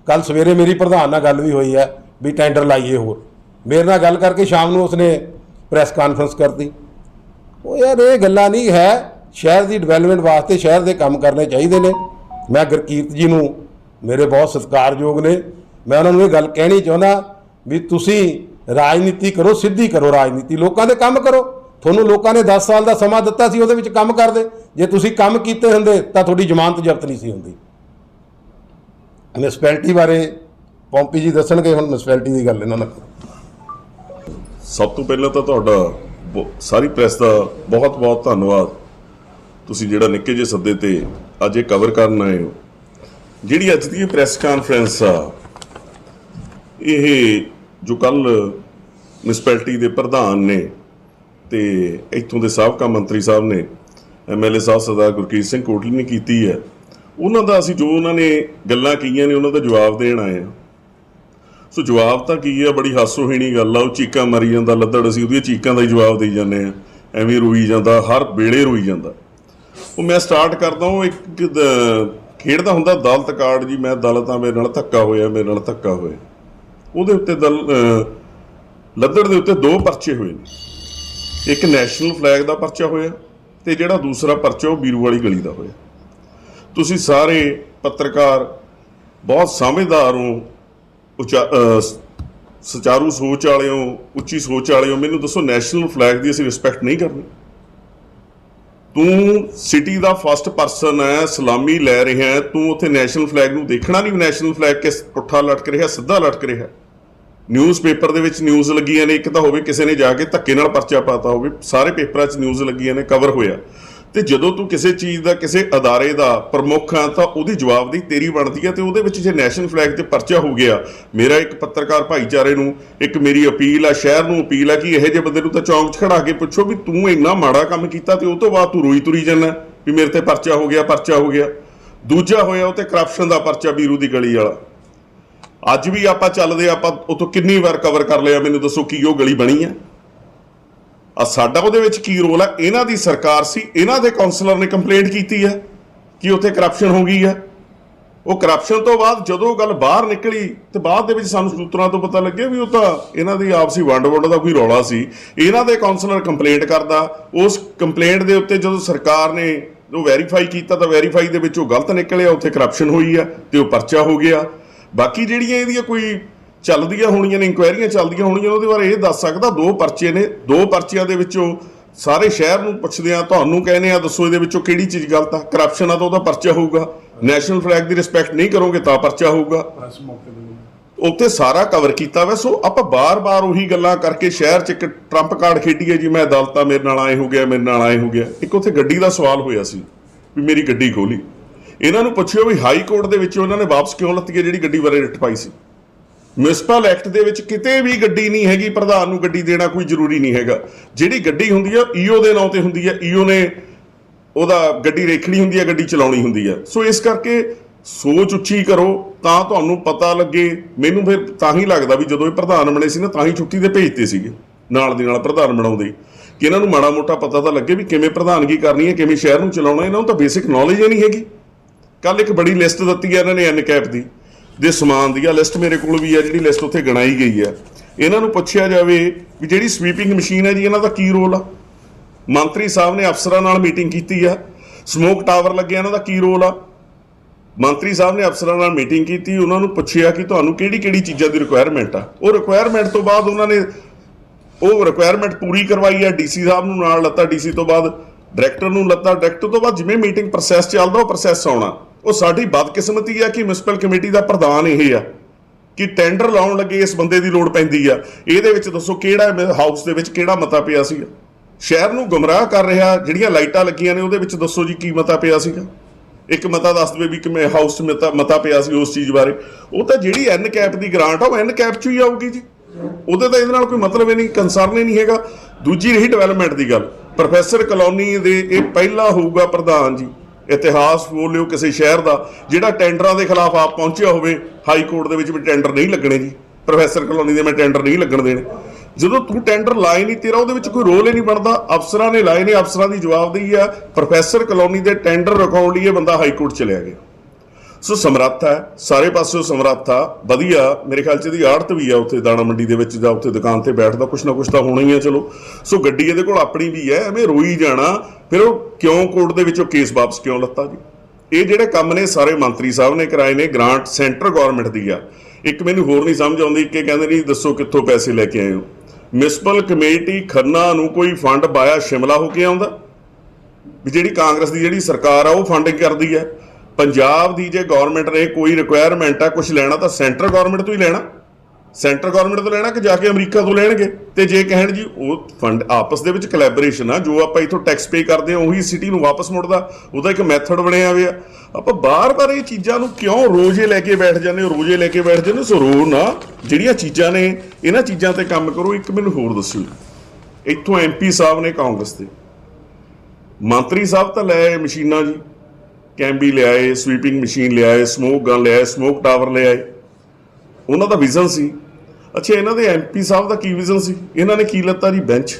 ਕੱਲ ਸਵੇਰੇ ਮੇਰੀ ਪ੍ਰਧਾਨ ਨਾਲ ਗੱਲ ਵੀ ਹੋਈ ਹੈ ਵੀ ਟੈਂਡਰ ਲਾਈਏ ਹੋਰ। ਮੇਰੇ ਨਾਲ ਗੱਲ ਕਰਕੇ ਸ਼ਾਮ ਨੂੰ ਉਸਨੇ ਪ੍ਰੈਸ ਕਾਨਫਰੰਸ ਕਰਤੀ। ਉਹ ਯਾਰ ਇਹ ਗੱਲਾਂ ਨਹੀਂ ਹੈ ਸ਼ਹਿਰ ਦੀ ਡਿਵੈਲਪਮੈਂਟ ਵਾਸਤੇ ਸ਼ਹਿਰ ਦੇ ਕੰਮ ਕਰਨੇ ਚਾਹੀਦੇ ਨੇ। ਮੈਂ ਗੁਰਕੀਰਤ ਜੀ ਨੂੰ ਮੇਰੇ ਬਹੁਤ ਸਤਿਕਾਰਯੋਗ ਨੇ। ਮੈਂ ਉਹਨਾਂ ਨੂੰ ਇਹ ਗੱਲ ਕਹਿਣੀ ਚਾਹੁੰਦਾ ਵੀ ਤੁਸੀਂ ਰਾਜਨੀਤੀ ਕਰੋ, ਸਿੱਧੀ ਕਰੋ ਰਾਜਨੀਤੀ। ਲੋਕਾਂ ਦੇ ਕੰਮ ਕਰੋ। ਤੁਹਾਨੂੰ ਲੋਕਾਂ ਨੇ 10 ਸਾਲ ਦਾ ਸਮਾਂ ਦਿੱਤਾ ਸੀ, ਉਹਦੇ ਵਿੱਚ ਕੰਮ ਕਰਦੇ। ਜੇ ਤੁਸੀਂ ਕੰਮ ਕੀਤੇ ਹੁੰਦੇ, ਤਾਂ ਤੁਹਾਡੀ ਜ਼ਮਾਨਤ ਜ਼ਬਤ ਨਹੀਂ ਸੀ ਹੁੰਦੀ। ਮਿਊਨਿਸਪੈਲਿਟੀ ਬਾਰੇ ਪੌਂਪੀ ਜੀ ਦੱਸਣਗੇ, ਹੁਣ ਮਿਊਨਿਸਪੈਲਿਟੀ ਦੀ ਗੱਲ ਇਹਨਾਂ ਨਾਲ ਸਭ ਤੋਂ ਪਹਿਲਾਂ ਤਾਂ ਤੁਹਾਡਾ ਸਾਰੀ ਪ੍ਰੈਸ ਦਾ ਬਹੁਤ-ਬਹੁਤ ਧੰਨਵਾਦ। ਤੁਸੀਂ ਜਿਹੜਾ ਨਿੱਕੇ ਜਿਹੇ ਸੱਦੇ ਤੇ ਅੱਜ ਇਹ ਕਵਰ ਕਰਨ ਆਏ ਹੋ, ਜਿਹੜੀ ਅੱਜ ਦੀ ਇਹ ਪ੍ਰੈਸ ਕਾਨਫਰੰਸ ਆ, ਇਹ ਜੋ ਕੱਲ ਮਿਊਨਿਸਪੈਲਿਟੀ ਦੇ ਪ੍ਰਧਾਨ ਨੇ ਤੇ ਇੱਥੋਂ ਦੇ ਸਾਬਕਾ ਮੰਤਰੀ ਸਾਹਿਬ ਨੇ ਐਮਐਲਏ ਸਾਹਿਬ ਸਰਦਾਰ ਗੁਰਕੀਰਤ ਸਿੰਘ ਕੋਟਲੀ ਨੇ ਕੀਤੀ ਹੈ, ਉਹਨਾਂ ਦਾ ਅਸੀਂ ਜੋ ਉਹਨਾਂ ਨੇ ਗੱਲਾਂ ਕਹੀਆਂ ਨੇ ਉਹਨਾਂ ਦਾ ਜਵਾਬ ਦੇਣ ਆਏ ਹਾਂ। ਸੋ ਜਵਾਬ ਤਾਂ ਕੀ ਹੈ ਬੜੀ ਹਾਸੋਹੀਣੀ ਗੱਲ ਆ, ਉਹ ਚੀਕਾਂ ਮਾਰੀ ਜਾਂਦਾ, ਲੱਦੜ, ਅਸੀਂ ਉਹਦੀਆਂ ਚੀਕਾਂ ਦਾ ਹੀ ਜਵਾਬ ਦੇਈ ਜਾਂਦੇ ਆ ਐਵੇਂ ਰੋਈ ਜਾਂਦਾ, ਹਰ ਵੇਲੇ ਰੋਈ ਜਾਂਦਾ। ਉਹ ਮੈਂ ਸਟਾਰਟ ਕਰਦਾ ਉਹ ਇੱਕ ਖੇਡਦਾ ਹੁੰਦਾ ਦਲਤ ਕਾਰਡ ਜੀ, ਮੈਂ ਦਲਤ ਆ ਮੇਰੇ ਨਾਲ ਧੱਕਾ ਹੋਇਆ, ਮੇਰੇ ਨਾਲ ਧੱਕਾ ਹੋਇਆ। ਉਹਦੇ ਉੱਤੇ ਦਲ ਲੱਦੜ ਦੇ ਉੱਤੇ ਦੋ ਪਰਚੇ ਹੋਏ ਨੇ। ਇੱਕ ਨੈਸ਼ਨਲ ਫਲੈਗ ਦਾ ਪਰਚਾ ਹੋਇਆ ਤੇ ਜਿਹੜਾ ਦੂਸਰਾ ਪਰਚਾ ਉਹ ਬੀਰੂ ਵਾਲੀ ਗਲੀ ਦਾ ਹੋਇਆ। ਤੁਸੀਂ ਸਾਰੇ ਪੱਤਰਕਾਰ ਬਹੁਤ ਸਮਝਦਾਰ ਹੋ, ਉਚਾ ਸੁਚਾਰੂ ਸੋਚ ਵਾਲਿਓ ਉੱਚੀ ਸੋਚ ਵਾਲਿਓ ਮੈਨੂੰ ਦੱਸੋ ਨੈਸ਼ਨਲ ਫਲੈਗ ਦੀ ਅਸੀਂ ਰਿਸਪੈਕਟ ਨਹੀਂ ਕਰਨੀ। ਤੂੰ ਸਿਟੀ ਦਾ ਫਸਟ ਪਰਸਨ ਹੈ, ਸਲਾਮੀ ਲੈ ਰਿਹਾ ਹੈ, ਤੂੰ ਉੱਥੇ ਨੈਸ਼ਨਲ ਫਲੈਗ ਨੂੰ ਦੇਖਣਾ ਨਹੀਂ ਨੈਸ਼ਨਲ ਫਲੈਗ ਕਿਸ ਪੁੱਠਾ ਲਟਕ ਰਿਹਾ, ਸਿੱਧਾ ਲਟਕ ਰਿਹਾ ਨਿਊਜ਼ਪੇਪਰ ਦੇ ਵਿੱਚ ਨਿਊਜ਼ ਲੱਗੀਆਂ ਨੇ, ਇੱਕ ਤਾਂ ਹੋਵੇ ਕਿਸੇ ਨੇ ਜਾ ਕੇ ਧੱਕੇ ਨਾਲ ਪਰਚਾ ਪਾਤਾ ਹੋਵੇ, ਸਾਰੇ ਪੇਪਰਾਂ 'ਚ ਨਿਊਜ਼ ਲੱਗੀਆਂ ਨੇ ਕਵਰ ਹੋਇਆ। ਤੇ ਜਦੋਂ ਤੂੰ ਕਿਸੇ ਚੀਜ਼ ਦਾ ਕਿਸੇ ਅਦਾਰੇ ਦਾ ਪ੍ਰਮੁੱਖ ਆ ਤਾਂ ਉਹਦੀ ਜਵਾਬਦੇਹੀ ਤੇਰੀ ਬਣਦੀ ਹੈ ਤੇ ਉਹਦੇ ਵਿੱਚ ਜੇ ਨੈਸ਼ਨਲ ਫਲੈਗ ਤੇ ਪਰਚਾ ਹੋ ਗਿਆ ਮੇਰਾ ਇੱਕ ਪੱਤਰਕਾਰ ਭਾਈਚਾਰੇ ਨੂੰ ਇੱਕ ਮੇਰੀ ਅਪੀਲ ਆ ਸ਼ਹਿਰ ਨੂੰ ਅਪੀਲ ਆ ਕਿ ਇਹੋ ਜਿਹੇ ਬੰਦੇ ਨੂੰ ਤਾਂ ਚੌਂਕ 'ਚ ਖੜਾ ਕੇ ਪੁੱਛੋ ਵੀ ਤੂੰ ਇੰਨਾ ਮਾੜਾ ਕੰਮ ਕੀਤਾ ਤੇ ਉਹ ਤੋਂ ਬਾਅਦ ਤੂੰ ਰੋਈ ਤੁਰੀ ਜਾਂਦਾ ਵੀ ਮੇਰੇ ਤੇ ਪਰਚਾ ਹੋ ਗਿਆ ਪਰਚਾ ਹੋ ਗਿਆ। ਦੂਜਾ ਹੋਇਆ ਉਹ ਤੇ ਕਰਪਸ਼ਨ ਦਾ ਪਰਚਾ ਵੀਰੂ ਦੀ ਗਲੀ ਵਾਲਾ। ਅੱਜ ਵੀ ਆਪਾਂ ਚੱਲਦੇ ਆ, ਆਪਾਂ ਉਤੋਂ ਕਿੰਨੀ ਵਾਰ ਕਵਰ ਕਰ ਲਿਆ ਮੈਨੂੰ ਦੱਸੋ ਕੀ ਉਹ ਗਲੀ ਬਣੀ ਆ? ਆ ਸਾਡਾ ਉਹਦੇ ਵਿੱਚ ਕੀ ਰੋਲ ਆ? ਇਹਨਾਂ ਦੀ ਸਰਕਾਰ ਸੀ, ਇਹਨਾਂ ਦੇ ਕਾਉਂਸਲਰ ਨੇ ਕੰਪਲੇਂਟ ਕੀਤੀ ਹੈ ਕਿ ਉੱਥੇ ਕਰਪਸ਼ਨ ਹੋ ਗਈ ਹੈ। ਉਹ ਕਰਪਸ਼ਨ ਤੋਂ ਬਾਅਦ ਜਦੋਂ ਗੱਲ ਬਾਹਰ ਨਿਕਲੀ ਤੇ ਬਾਅਦ ਦੇ ਵਿੱਚ ਸਾਨੂੰ ਸੂਤਰਾਂ ਤੋਂ ਪਤਾ ਲੱਗਿਆ ਵੀ ਉਹ ਤਾਂ ਇਹਨਾਂ ਦੀ ਆਪਸੀ ਵੰਡ ਵੰਡ ਦਾ ਕੋਈ ਰੌਲਾ ਸੀ। ਇਹਨਾਂ ਦੇ ਕਾਉਂਸਲਰ ਕੰਪਲੇਂਟ ਕਰਦਾ। ਉਸ ਕੰਪਲੇਂਟ ਦੇ ਉੱਤੇ ਜਦੋਂ ਸਰਕਾਰ ਨੇ ਉਹ ਵੈਰੀਫਾਈ ਕੀਤਾ ਤਾਂ ਵੈਰੀਫਾਈ ਦੇ ਵਿੱਚ ਉਹ ਗਲਤ ਨਿਕਲਿਆ, ਉੱਥੇ ਕਰਪਸ਼ਨ ਹੋਈ ਆ ਤੇ ਉਹ ਪਰਚਾ ਹੋ ਗਿਆ। ਬਾਕੀ ਜਿਹੜੀਆਂ ਇਹਦੀਆਂ ਕੋਈ ਚੱਲਦੀਆਂ ਹੋਣੀਆਂ ਨੇ ਇਨਕੁਆਇਰੀਆਂ ਚੱਲਦੀਆਂ ਹੋਣੀਆਂ ਉਹਦੇ ਬਾਰੇ ਇਹ ਦੱਸ ਸਕਦਾ ਦੋ ਪਰਚੇ ਨੇ ਦੋ ਪਰਚਿਆਂ ਦੇ ਵਿੱਚੋਂ ਸਾਰੇ ਸ਼ਹਿਰ ਨੂੰ ਪੁੱਛਦੇ ਆ ਤੁਹਾਨੂੰ ਕਹਿੰਦੇ ਆ ਦੱਸੋ ਇਹਦੇ ਵਿੱਚੋਂ ਕਿਹੜੀ ਚੀਜ਼ ਗਲਤ ਆ ਕਰਪਸ਼ਨ ਆ ਤਾਂ ਉਹਦਾ ਪਰਚਾ ਹੋਊਗਾ ਨੈਸ਼ਨਲ ਫਲੈਗ ਦੀ ਰਿਸਪੈਕਟ ਨਹੀਂ ਕਰੋਗੇ ਤਾਂ ਪਰਚਾ ਹੋਊਗਾ। ਉੱਥੇ ਸਾਰਾ ਕਵਰ ਕੀਤਾ ਵਾ ਸੋ ਆਪਾਂ ਬਾਰ-ਬਾਰ ਉਹੀ ਗੱਲਾਂ ਕਰਕੇ ਸ਼ਹਿਰ 'ਚ ਇੱਕ ਟਰੰਪ ਕਾਰਡ ਖੇਡੀਏ ਜੀ ਮੈਂ ਅਦਾਲਤਾਂ ਮੇਰੇ ਨਾਲ ਆਏ ਹੋ ਗਿਆ ਮੇਰੇ ਨਾਲ ਆਏ ਹੋ ਗਿਆ। ਇੱਕ ਉੱਥੇ ਗੱਡੀ ਦਾ ਸਵਾਲ ਹੋਇਆ ਸੀ ਵੀ ਮੇਰੀ ਗੱਡੀ ਖੋਲੀ। ਇਹਨਾਂ ਨੂੰ ਪੁੱਛਿਓ ਵੀ ਹਾਈ ਕੋਰਟ ਦੇ ਵਿੱਚ ਉਹਨਾਂ ਨੇ ਵਾਪਸ ਕਿਉਂ ਲੱਤੀ ਜਿਹੜੀ ਗੱਡੀ ਬਾਰੇ ਰਿਟ ਪਾਈ ਸੀ। ਮਿਊਨਿਸਪਲ ਐਕਟ ਦੇ ਵਿੱਚ ਕਿਤੇ ਵੀ ਗੱਡੀ ਨਹੀਂ ਹੈਗੀ, ਪ੍ਰਧਾਨ ਨੂੰ ਗੱਡੀ ਦੇਣਾ ਕੋਈ ਜ਼ਰੂਰੀ ਨਹੀਂ ਹੈਗਾ। ਜਿਹੜੀ ਗੱਡੀ ਹੁੰਦੀ ਆ, ਈਓ ਦੇ ਨਾਂ ਤੇ ਹੁੰਦੀ ਆ। ਈਓ ਨੇ ਉਹਦਾ ਗੱਡੀ ਰੇਖਣੀ ਹੁੰਦੀ ਆ, ਗੱਡੀ ਚਲਾਉਣੀ ਹੁੰਦੀ ਆ। ਸੋ ਇਸ ਕਰਕੇ ਸੋਚ ਉੱਚੀ ਕਰੋ, ਤਾਂ ਤੁਹਾਨੂੰ ਪਤਾ ਲੱਗੇ। ਮੈਨੂੰ ਫਿਰ ਤਾਂ ਹੀ ਲੱਗਦਾ ਵੀ ਜਦੋਂ ਇਹ ਪ੍ਰਧਾਨ ਬਣੇ ਸੀ ਨਾ, ਤਾਂ ਹੀ ਛੁੱਟੀ ਤੇ ਭੇਜਤੇ ਸੀਗੇ। ਨਾਲ ਦੀ ਨਾਲ ਪ੍ਰਧਾਨ ਬਣਾਉਂਦੇ। ਕਿ ਇਹਨਾਂ ਨੂੰ ਮਾੜਾ ਮੋਟਾ ਪਤਾ ਤਾਂ ਲੱਗੇ ਵੀ ਕਿਵੇਂ ਪ੍ਰਧਾਨਗੀ ਕਰਨੀ ਹੈ, ਕਿਵੇਂ ਸ਼ਹਿਰ ਨੂੰ ਚਲਾਉਣਾ ਇਹਨਾਂ ਨੂੰ ਤਾਂ ਬੇਸਿਕ ਨੌਲੇਜ ਹੀ ਨਹੀਂ ਹੈਗੀ। ਕੱਲ ਇੱਕ ਬੜੀ ਲਿਸਟ ਦਿੱਤੀ ਹੈ ਇਹਨਾਂ ਨੇ ਐਨਕੈਪ ਦੀ। ਦੇ ਸਮਾਨ ਦੀ ਆ ਲਿਸਟ ਮੇਰੇ ਕੋਲ ਵੀ ਆ, ਜਿਹੜੀ ਲਿਸਟ ਉੱਥੇ ਗਣਾਈ ਗਈ ਆ। ਇਹਨਾਂ ਨੂੰ ਪੁੱਛਿਆ ਜਾਵੇ ਵੀ ਜਿਹੜੀ ਸਵੀਪਿੰਗ ਮਸ਼ੀਨ ਹੈ ਜੀ, ਇਹਨਾਂ ਦਾ ਕੀ ਰੋਲ ਆ? ਮੰਤਰੀ ਸਾਹਿਬ ਨੇ ਅਫਸਰਾਂ ਨਾਲ ਮੀਟਿੰਗ ਕੀਤੀ ਆ। ਸਮੋਕ ਟਾਵਰ ਲੱਗਿਆ, ਇਹਨਾਂ ਦਾ ਕੀ ਰੋਲ ਆ? ਮੰਤਰੀ ਸਾਹਿਬ ਨੇ ਅਫਸਰਾਂ ਨਾਲ ਮੀਟਿੰਗ ਕੀਤੀ, ਉਹਨਾਂ ਨੂੰ ਪੁੱਛਿਆ ਕਿ ਤੁਹਾਨੂੰ ਕਿਹੜੀ ਕਿਹੜੀ ਚੀਜ਼ਾਂ ਦੀ ਰਿਕੁਆਇਰਮੈਂਟ ਆ? ਉਹ ਰਿਕੁਆਇਰਮੈਂਟ ਤੋਂ ਬਾਅਦ ਉਹਨਾਂ ਨੇ, ਉਹ ਰਿਕੁਆਇਰਮੈਂਟ ਪੂਰੀ ਕਰਵਾਈ ਆ ਡੀਸੀ ਸਾਹਿਬ ਨੂੰ, ਨਾਲ ਲੱਤਾ ਡੀਸੀ ਤੋਂ ਬਾਅਦ ਡਾਇਰੈਕਟਰ ਨੂੰ ਲੱਤਾ ਡਾਇਰੈਕਟਰ ਤੋਂ ਬਾਅਦ ਜਿਵੇਂ ਮੀਟਿੰਗ ਪ੍ਰੋਸੈਸ ਚੱਲਦਾ, ਉਹ ਪ੍ਰੋਸੈਸ ਆਉਣਾ। ਉਹ ਸਾਡੀ ਬਦਕਿਸਮਤੀ ਆ ਕਿ ਮਿਊਨਿਸਪਲ ਕਮੇਟੀ ਦਾ ਪ੍ਰਧਾਨ ਇਹ ਆ ਕਿ ਟੈਂਡਰ ਲਾਉਣ ਲੱਗੇ ਇਸ ਬੰਦੇ ਦੀ ਲੋੜ ਪੈਂਦੀ ਆ। ਇਹਦੇ ਵਿੱਚ ਦੱਸੋ ਕਿਹੜਾ ਹਾਊਸ ਦੇ ਵਿੱਚ ਕਿਹੜਾ ਮਤਾ ਪਿਆ ਸੀਗਾ? ਸ਼ਹਿਰ ਨੂੰ ਗੁੰਮਰਾਹ ਕਰ ਰਿਹਾ, ਜਿਹੜੀਆਂ ਲਾਈਟਾਂ ਲੱਗੀਆਂ ਨੇ ਉਹਦੇ ਵਿੱਚ ਦੱਸੋ ਜੀ ਕੀ ਮਤਾ ਪਿਆ ਸੀਗਾ? ਇੱਕ ਮਤਾ ਦੱਸ ਦਵੇ ਵੀ ਕਿਵੇਂ ਹਾਊਸ 'ਚ ਮਤਾ ਮਤਾ ਪਿਆ ਸੀ ਉਸ ਚੀਜ਼ ਬਾਰੇ। ਉਹ ਤਾਂ ਜਿਹੜੀ ਐਨ ਕੈਪ ਦੀ ਗ੍ਰਾਂਟ ਆ, ਉਹ ਐਨ ਕੈਪ 'ਚ ਹੀ ਆਊਗੀ ਜੀ। ਉਹਦੇ ਤਾਂ ਇਹਦੇ ਨਾਲ ਕੋਈ ਮਤਲਬ ਹੀ ਨਹੀਂ ਕੰਸਰਨ ਹੀ ਨਹੀਂ ਹੈਗਾ। ਦੂਜੀ ਰਹੀ ਡਿਵੈਲਪਮੈਂਟ ਦੀ ਗੱਲ। ਪ੍ਰੋਫੈਸਰ ਕਲੋਨੀ ਦੇ ਇਹ ਪਹਿਲਾ ਹੋਊਗਾ ਪ੍ਰਧਾਨ ਜੀ। ਇਤਿਹਾਸ ਬੋਲ ਲਿਓ ਕਿਸੇ ਸ਼ਹਿਰ ਦਾ, ਜਿਹੜਾ ਟੈਂਡਰਾਂ ਦੇ ਖਿਲਾਫ ਆਪ ਪਹੁੰਚਿਆ ਹੋਵੇ, ਹਾਈ ਕੋਰਟ ਦੇ ਵਿੱਚ ਵੀ ਟੈਂਡਰ ਨਹੀਂ ਲੱਗਣੇ ਜੀ। ਪ੍ਰੋਫੈਸਰ ਕਲੋਨੀ ਦੇ ਮੈਂ ਟੈਂਡਰ ਨਹੀਂ ਲੱਗਣ ਦੇਣੇ। ਜਦੋਂ ਤੂੰ ਟੈਂਡਰ ਲਾਏ ਨਹੀਂ, ਤੇਰਾ ਉਹਦੇ ਵਿੱਚ ਕੋਈ ਰੋਲ ਹੀ ਨਹੀਂ ਬਣਦਾ। ਅਫਸਰਾਂ ਨੇ ਲਾਏ ਨੇ, ਅਫਸਰਾਂ ਦੀ ਜਵਾਬਦੇਹੀ ਆ ਪ੍ਰੋਫੈਸਰ ਕਲੋਨੀ ਦੇ ਟੈਂਡਰ ਰਖਾਉਣ ਲਈ ਇਹ ਬੰਦਾ ਹਾਈ ਕੋਰਟ ਚਲਿਆ ਗਿਆ। ਸੋ ਸਮਰੱਥ ਹੈ, ਸਾਰੇ ਪਾਸਿਓਂ ਸਮਰੱਥ ਆ, ਵਧੀਆ, ਮੇਰੇ ਖਿਆਲ ਚ ਇਹਦੀ ਆੜਤ ਵੀ ਆ ਉੱਥੇ ਦਾਣਾ ਮੰਡੀ ਦੇ ਵਿੱਚ ਜਾਂ ਉੱਥੇ ਦੁਕਾਨ ਤੇ ਬੈਠਦਾ, ਕੁਛ ਨਾ ਕੁਛ ਤਾਂ ਹੋਣਾ ਹੀ ਆ, ਚਲੋ। ਸੋ ਗੱਡੀ ਇਹਦੇ ਕੋਲ ਆਪਣੀ ਵੀ ਹੈ, ਐਵੇਂ ਰੋਈ ਜਾਣਾ, ਫਿਰ ਉਹ ਕਿਉਂ ਕੋਰਟ ਦੇ ਵਿੱਚੋਂ ਕੇਸ ਵਾਪਸ ਕਿਉਂ ਲੱਤਾ ਜੀ? ਇਹ ਜਿਹੜੇ ਕੰਮ ਨੇ ਸਾਰੇ ਮੰਤਰੀ ਸਾਹਿਬ ਨੇ ਕਰਾਏ ਨੇ, ਗ੍ਰਾਂਟ ਸੈਂਟਰ ਗਵਰਨਮੈਂਟ ਦੀ ਆ। ਇੱਕ ਮੈਨੂੰ ਹੋਰ ਨਹੀਂ ਸਮਝ ਆਉਂਦੀ ਕਿ ਕਹਿੰਦੇ ਨਹੀਂ ਦੱਸੋ ਕਿੱਥੋਂ ਪੈਸੇ ਲੈ ਕੇ ਆਏ ਹੋ? ਮਿਊਨਿਸਪਲ ਕਮੇਟੀ ਖੰਨਾ ਨੂੰ ਕੋਈ ਫੰਡ ਬਾਇਆ, ਸ਼ਿਮਲਾ ਹੋ ਕੇ ਆਉਂਦਾ? ਵੀ ਜਿਹੜੀ ਕਾਂਗਰਸ ਦੀ ਜਿਹੜੀ ਸਰਕਾਰ ਆ, ਉਹ ਫੰਡਿੰਗ ਕਰਦੀ ਹੈ। ਪੰਜਾਬ ਦੀ ਜੇ ਗਵਰਨਮੈਂਟ ਨੇ ਕੋਈ ਰਿਕੁਆਇਰਮੈਂਟ ਆ ਕੁਝ ਲੈਣਾ ਤਾਂ ਸੈਂਟਰ ਗਵਰਨਮੈਂਟ ਤੋਂ ਹੀ ਲੈਣਾ। ਸੈਂਟਰ ਗਵਰਨਮੈਂਟ ਤੋਂ ਲੈਣਾ ਕਿ ਜਾ ਕੇ ਅਮਰੀਕਾ ਤੋਂ ਲੈਣਗੇ? ਤੇ ਜੇ ਕਹਿਣ ਜੀ ਉਹ ਫੰਡ ਆਪਸ ਦੇ ਵਿੱਚ ਕੋਲੈਬੋਰੇਸ਼ਨ ਆ, ਜੋ ਆਪਾਂ ਇਥੋਂ ਟੈਕਸ ਪੇ ਕਰਦੇ ਆ, ਉਹੀ ਸਿਟੀ ਨੂੰ ਵਾਪਸ ਮੁੜਦਾ, ਉਹਦਾ ਇੱਕ ਮੈਥਡ ਬਣਿਆ ਹੋਇਆ। ਆਪਾਂ ਬਾਰ-ਬਾਰ ਇਹ ਚੀਜ਼ਾਂ ਨੂੰ ਕਿਉਂ ਰੋਜ਼ੇ ਲੈ ਕੇ ਬੈਠ ਜਾਂਦੇ ਹੋ, ਰੋਜ਼ੇ ਲੈ ਕੇ ਬੈਠ ਜਾਂਦੇ ਸੋ ਰੋ ਨਾ ਜਿਹੜੀਆਂ ਚੀਜ਼ਾਂ ਨੇ, ਇਹਨਾਂ ਚੀਜ਼ਾਂ ਤੇ ਕੰਮ ਕਰੋ, ਇੱਕ ਮੈਨੂੰ ਹੋਰ ਦੱਸਿਓ ਇੱਥੋਂ ਐਮਪੀ ਸਾਹਿਬ ਨੇ ਕਾਂਗਰਸ ਦੇ ਮੰਤਰੀ ਸਾਹਿਬ ਤਾਂ ਲੈ ਮਸ਼ੀਨਾਂ ਜੀ। ਕੈਂਬੀ ਲਿਆਏ ਸਵੀਪਿੰਗ ਮਸ਼ੀਨ ਲਿਆਏ ਸਮੋਕ ਗਨ ਲਿਆਏ ਸਮੋਕ ਟਾਵਰ ਲਿਆਏ। ਉਹਨਾਂ ਦਾ ਵਿਜ਼ਨ ਸੀ। ਅੱਛਾ, ਇਹਨਾਂ ਦੇ ਐਮਪੀ ਸਾਹਿਬ ਦਾ ਕੀ ਵਿਜ਼ਨ ਸੀ? ਇਹਨਾਂ ਨੇ ਕੀ ਲੱਤਾ ਜੀ? ਬੈਂਚ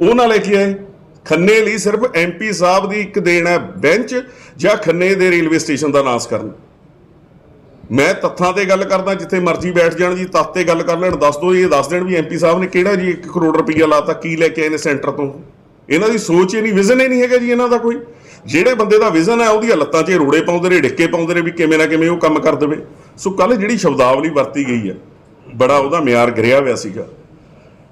ਉਹ ਨਾ ਲੈ ਕੇ ਆਏ। ਖੰਨੇ ਲਈ ਸਿਰਫ ਐਮਪੀ ਸਾਹਿਬ ਦੀ ਇੱਕ ਦੇਣ ਹੈ ਬੈਂਚ ਜਾਂ ਖੰਨੇ ਦੇ ਰੇਲਵੇ ਸਟੇਸ਼ਨ ਦਾ ਨਾਸ ਕਰਨ। ਮੈਂ ਤੱਥਾਂ ਤੇ ਗੱਲ ਕਰਦਾ, ਜਿੱਥੇ ਮਰਜ਼ੀ ਬੈਠ ਜਾਣ ਜੀ, ਤੱਥ ਤੇ ਗੱਲ ਕਰ ਲੈਣ। ਦੱਸ ਦੋ ਇਹ ਦੱਸ ਦੇਣ ਵੀ ਐਮਪੀ ਸਾਹਿਬ ਨੇ ਕਿਹੜਾ ਜੀ 1 ਕਰੋੜ ਰੁਪਈਆ ਲਾਤਾ, ਕੀ ਲੈ ਕੇ ਆਏ ਨੇ ਸੈਂਟਰ ਤੋਂ। ਇਹਨਾਂ ਦੀ ਸੋਚ ਹੀ ਨਹੀਂ ਵਿਜ਼ਨ ਹੀ ਨਹੀਂ ਹੈਗਾ ਜੀ ਇਹਨਾਂ ਦਾ ਕੋਈ। ਜਿਹੜੇ ਬੰਦੇ ਦਾ ਵਿਜ਼ਨ ਹੈ ਉਹਦੀਆਂ ਲੱਤਾਂ 'ਚ ਰੋੜੇ ਪਾਉਂਦੇ ਨੇ, ਡਿੱਕੇ ਪਾਉਂਦੇ ਨੇ ਵੀ ਕਿਵੇਂ ਨਾ ਕਿਵੇਂ ਉਹ ਕੰਮ ਕਰ ਦੇਵੇ। ਸੋ ਕੱਲ ਜਿਹੜੀ ਸ਼ਬਦਾਵਲੀ ਵਰਤੀ ਗਈ ਹੈ, ਬੜਾ ਉਹਦਾ ਮਿਆਰ ਗਿਰਿਆ ਹੋਇਆ ਸੀਗਾ।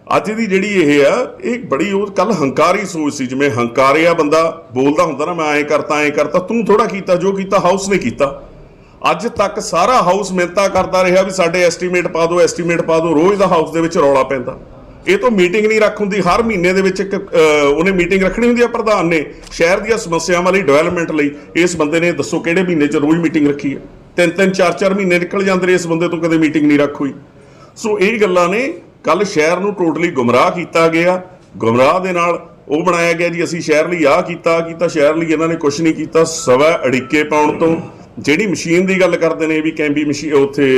ਅੱਜ ਦੀ ਜਿਹੜੀ ਇਹ ਆ, ਇਹ ਬੜੀ ਉਹ ਕੱਲ ਹੰਕਾਰੀ ਸੋਚ ਸੀ, ਜਿਵੇਂ ਹੰਕਾਰਿਆ ਬੰਦਾ ਬੋਲਦਾ ਹੁੰਦਾ ਨਾ, ਮੈਂ ਐਂ ਕਰਤਾ ਐਂ ਕਰਤਾ, ਤੂੰ ਥੋੜਾ ਕੀਤਾ, ਜੋ ਕੀਤਾ, ਹਾਊਸ ਨੇ ਕੀਤਾ। ਅੱਜ ਤੱਕ ਸਾਰਾ ਹਾਊਸ ਮਿੰਤਾ ਕਰਦਾ ਰਿਹਾ ਵੀ ਸਾਡੇ ਐਸਟੀਮੇਟ ਪਾ ਦਿਓ, ਐਸਟੀਮੇਟ ਪਾ ਦਿਓ, ਰੋਜ਼ ਦਾ ਹਾਊਸ ਦੇ ਵਿੱਚ ਰੌਲਾ ਪੈਂਦਾ। ਇਹ ਤੋਂ ਮੀਟਿੰਗ ਨਹੀਂ ਰੱਖ ਹੁੰਦੀ। ਹਰ ਮਹੀਨੇ ਦੇ ਵਿੱਚ ਇੱਕ ਉਹਨੇ ਮੀਟਿੰਗ ਰੱਖਣੀ ਹੁੰਦੀ ਹੈ ਪ੍ਰਧਾਨ ਨੇ। ਸ਼ਹਿਰ ਦੀਆਂ ਸਮੱਸਿਆਵਾਂ ਲਈ ਡਿਵੈਲਪਮੈਂਟ ਲਈ, ਇਸ ਬੰਦੇ ਨੇ ਦੱਸੋ ਕਿਹੜੇ ਮਹੀਨੇ 'ਚ ਰੋਜ਼ ਮੀਟਿੰਗ ਰੱਖੀ ਹੈ? ਤਿੰਨ ਤਿੰਨ, ਚਾਰ ਚਾਰ ਮਹੀਨੇ ਨਿਕਲ ਜਾਂਦੇ ਨੇ ਇਸ ਬੰਦੇ ਤੋਂ ਕਦੇ ਮੀਟਿੰਗ ਨਹੀਂ ਰੱਖ ਹੋਈ। ਸੋ ਇਹ ਗੱਲਾਂ ਨੇ ਕੱਲ ਸ਼ਹਿਰ ਨੂੰ ਟੋਟਲੀ ਗੁੰਮਰਾਹ ਕੀਤਾ ਗਿਆ। ਗੁੰਮਰਾਹ ਦੇ ਨਾਲ ਉਹ ਬਣਾਇਆ ਗਿਆ ਜੀ, ਅਸੀਂ ਸ਼ਹਿਰ ਲਈ ਆਹ ਕੀਤਾ ਆਹ ਕੀਤਾ, ਸ਼ਹਿਰ ਲਈ ਇਹਨਾਂ ਨੇ ਕੁਝ ਨਹੀਂ ਕੀਤਾ। ਸਵਾ ਅੜਿੱਕੇ ਪਾਉਣ ਤੋਂ। ਜਿਹੜੀ ਮਸ਼ੀਨ ਦੀ ਗੱਲ ਕਰਦੇ ਨੇ ਵੀ ਕੈਂਬੀ ਮਸ਼ੀਨ ਉੱਥੇ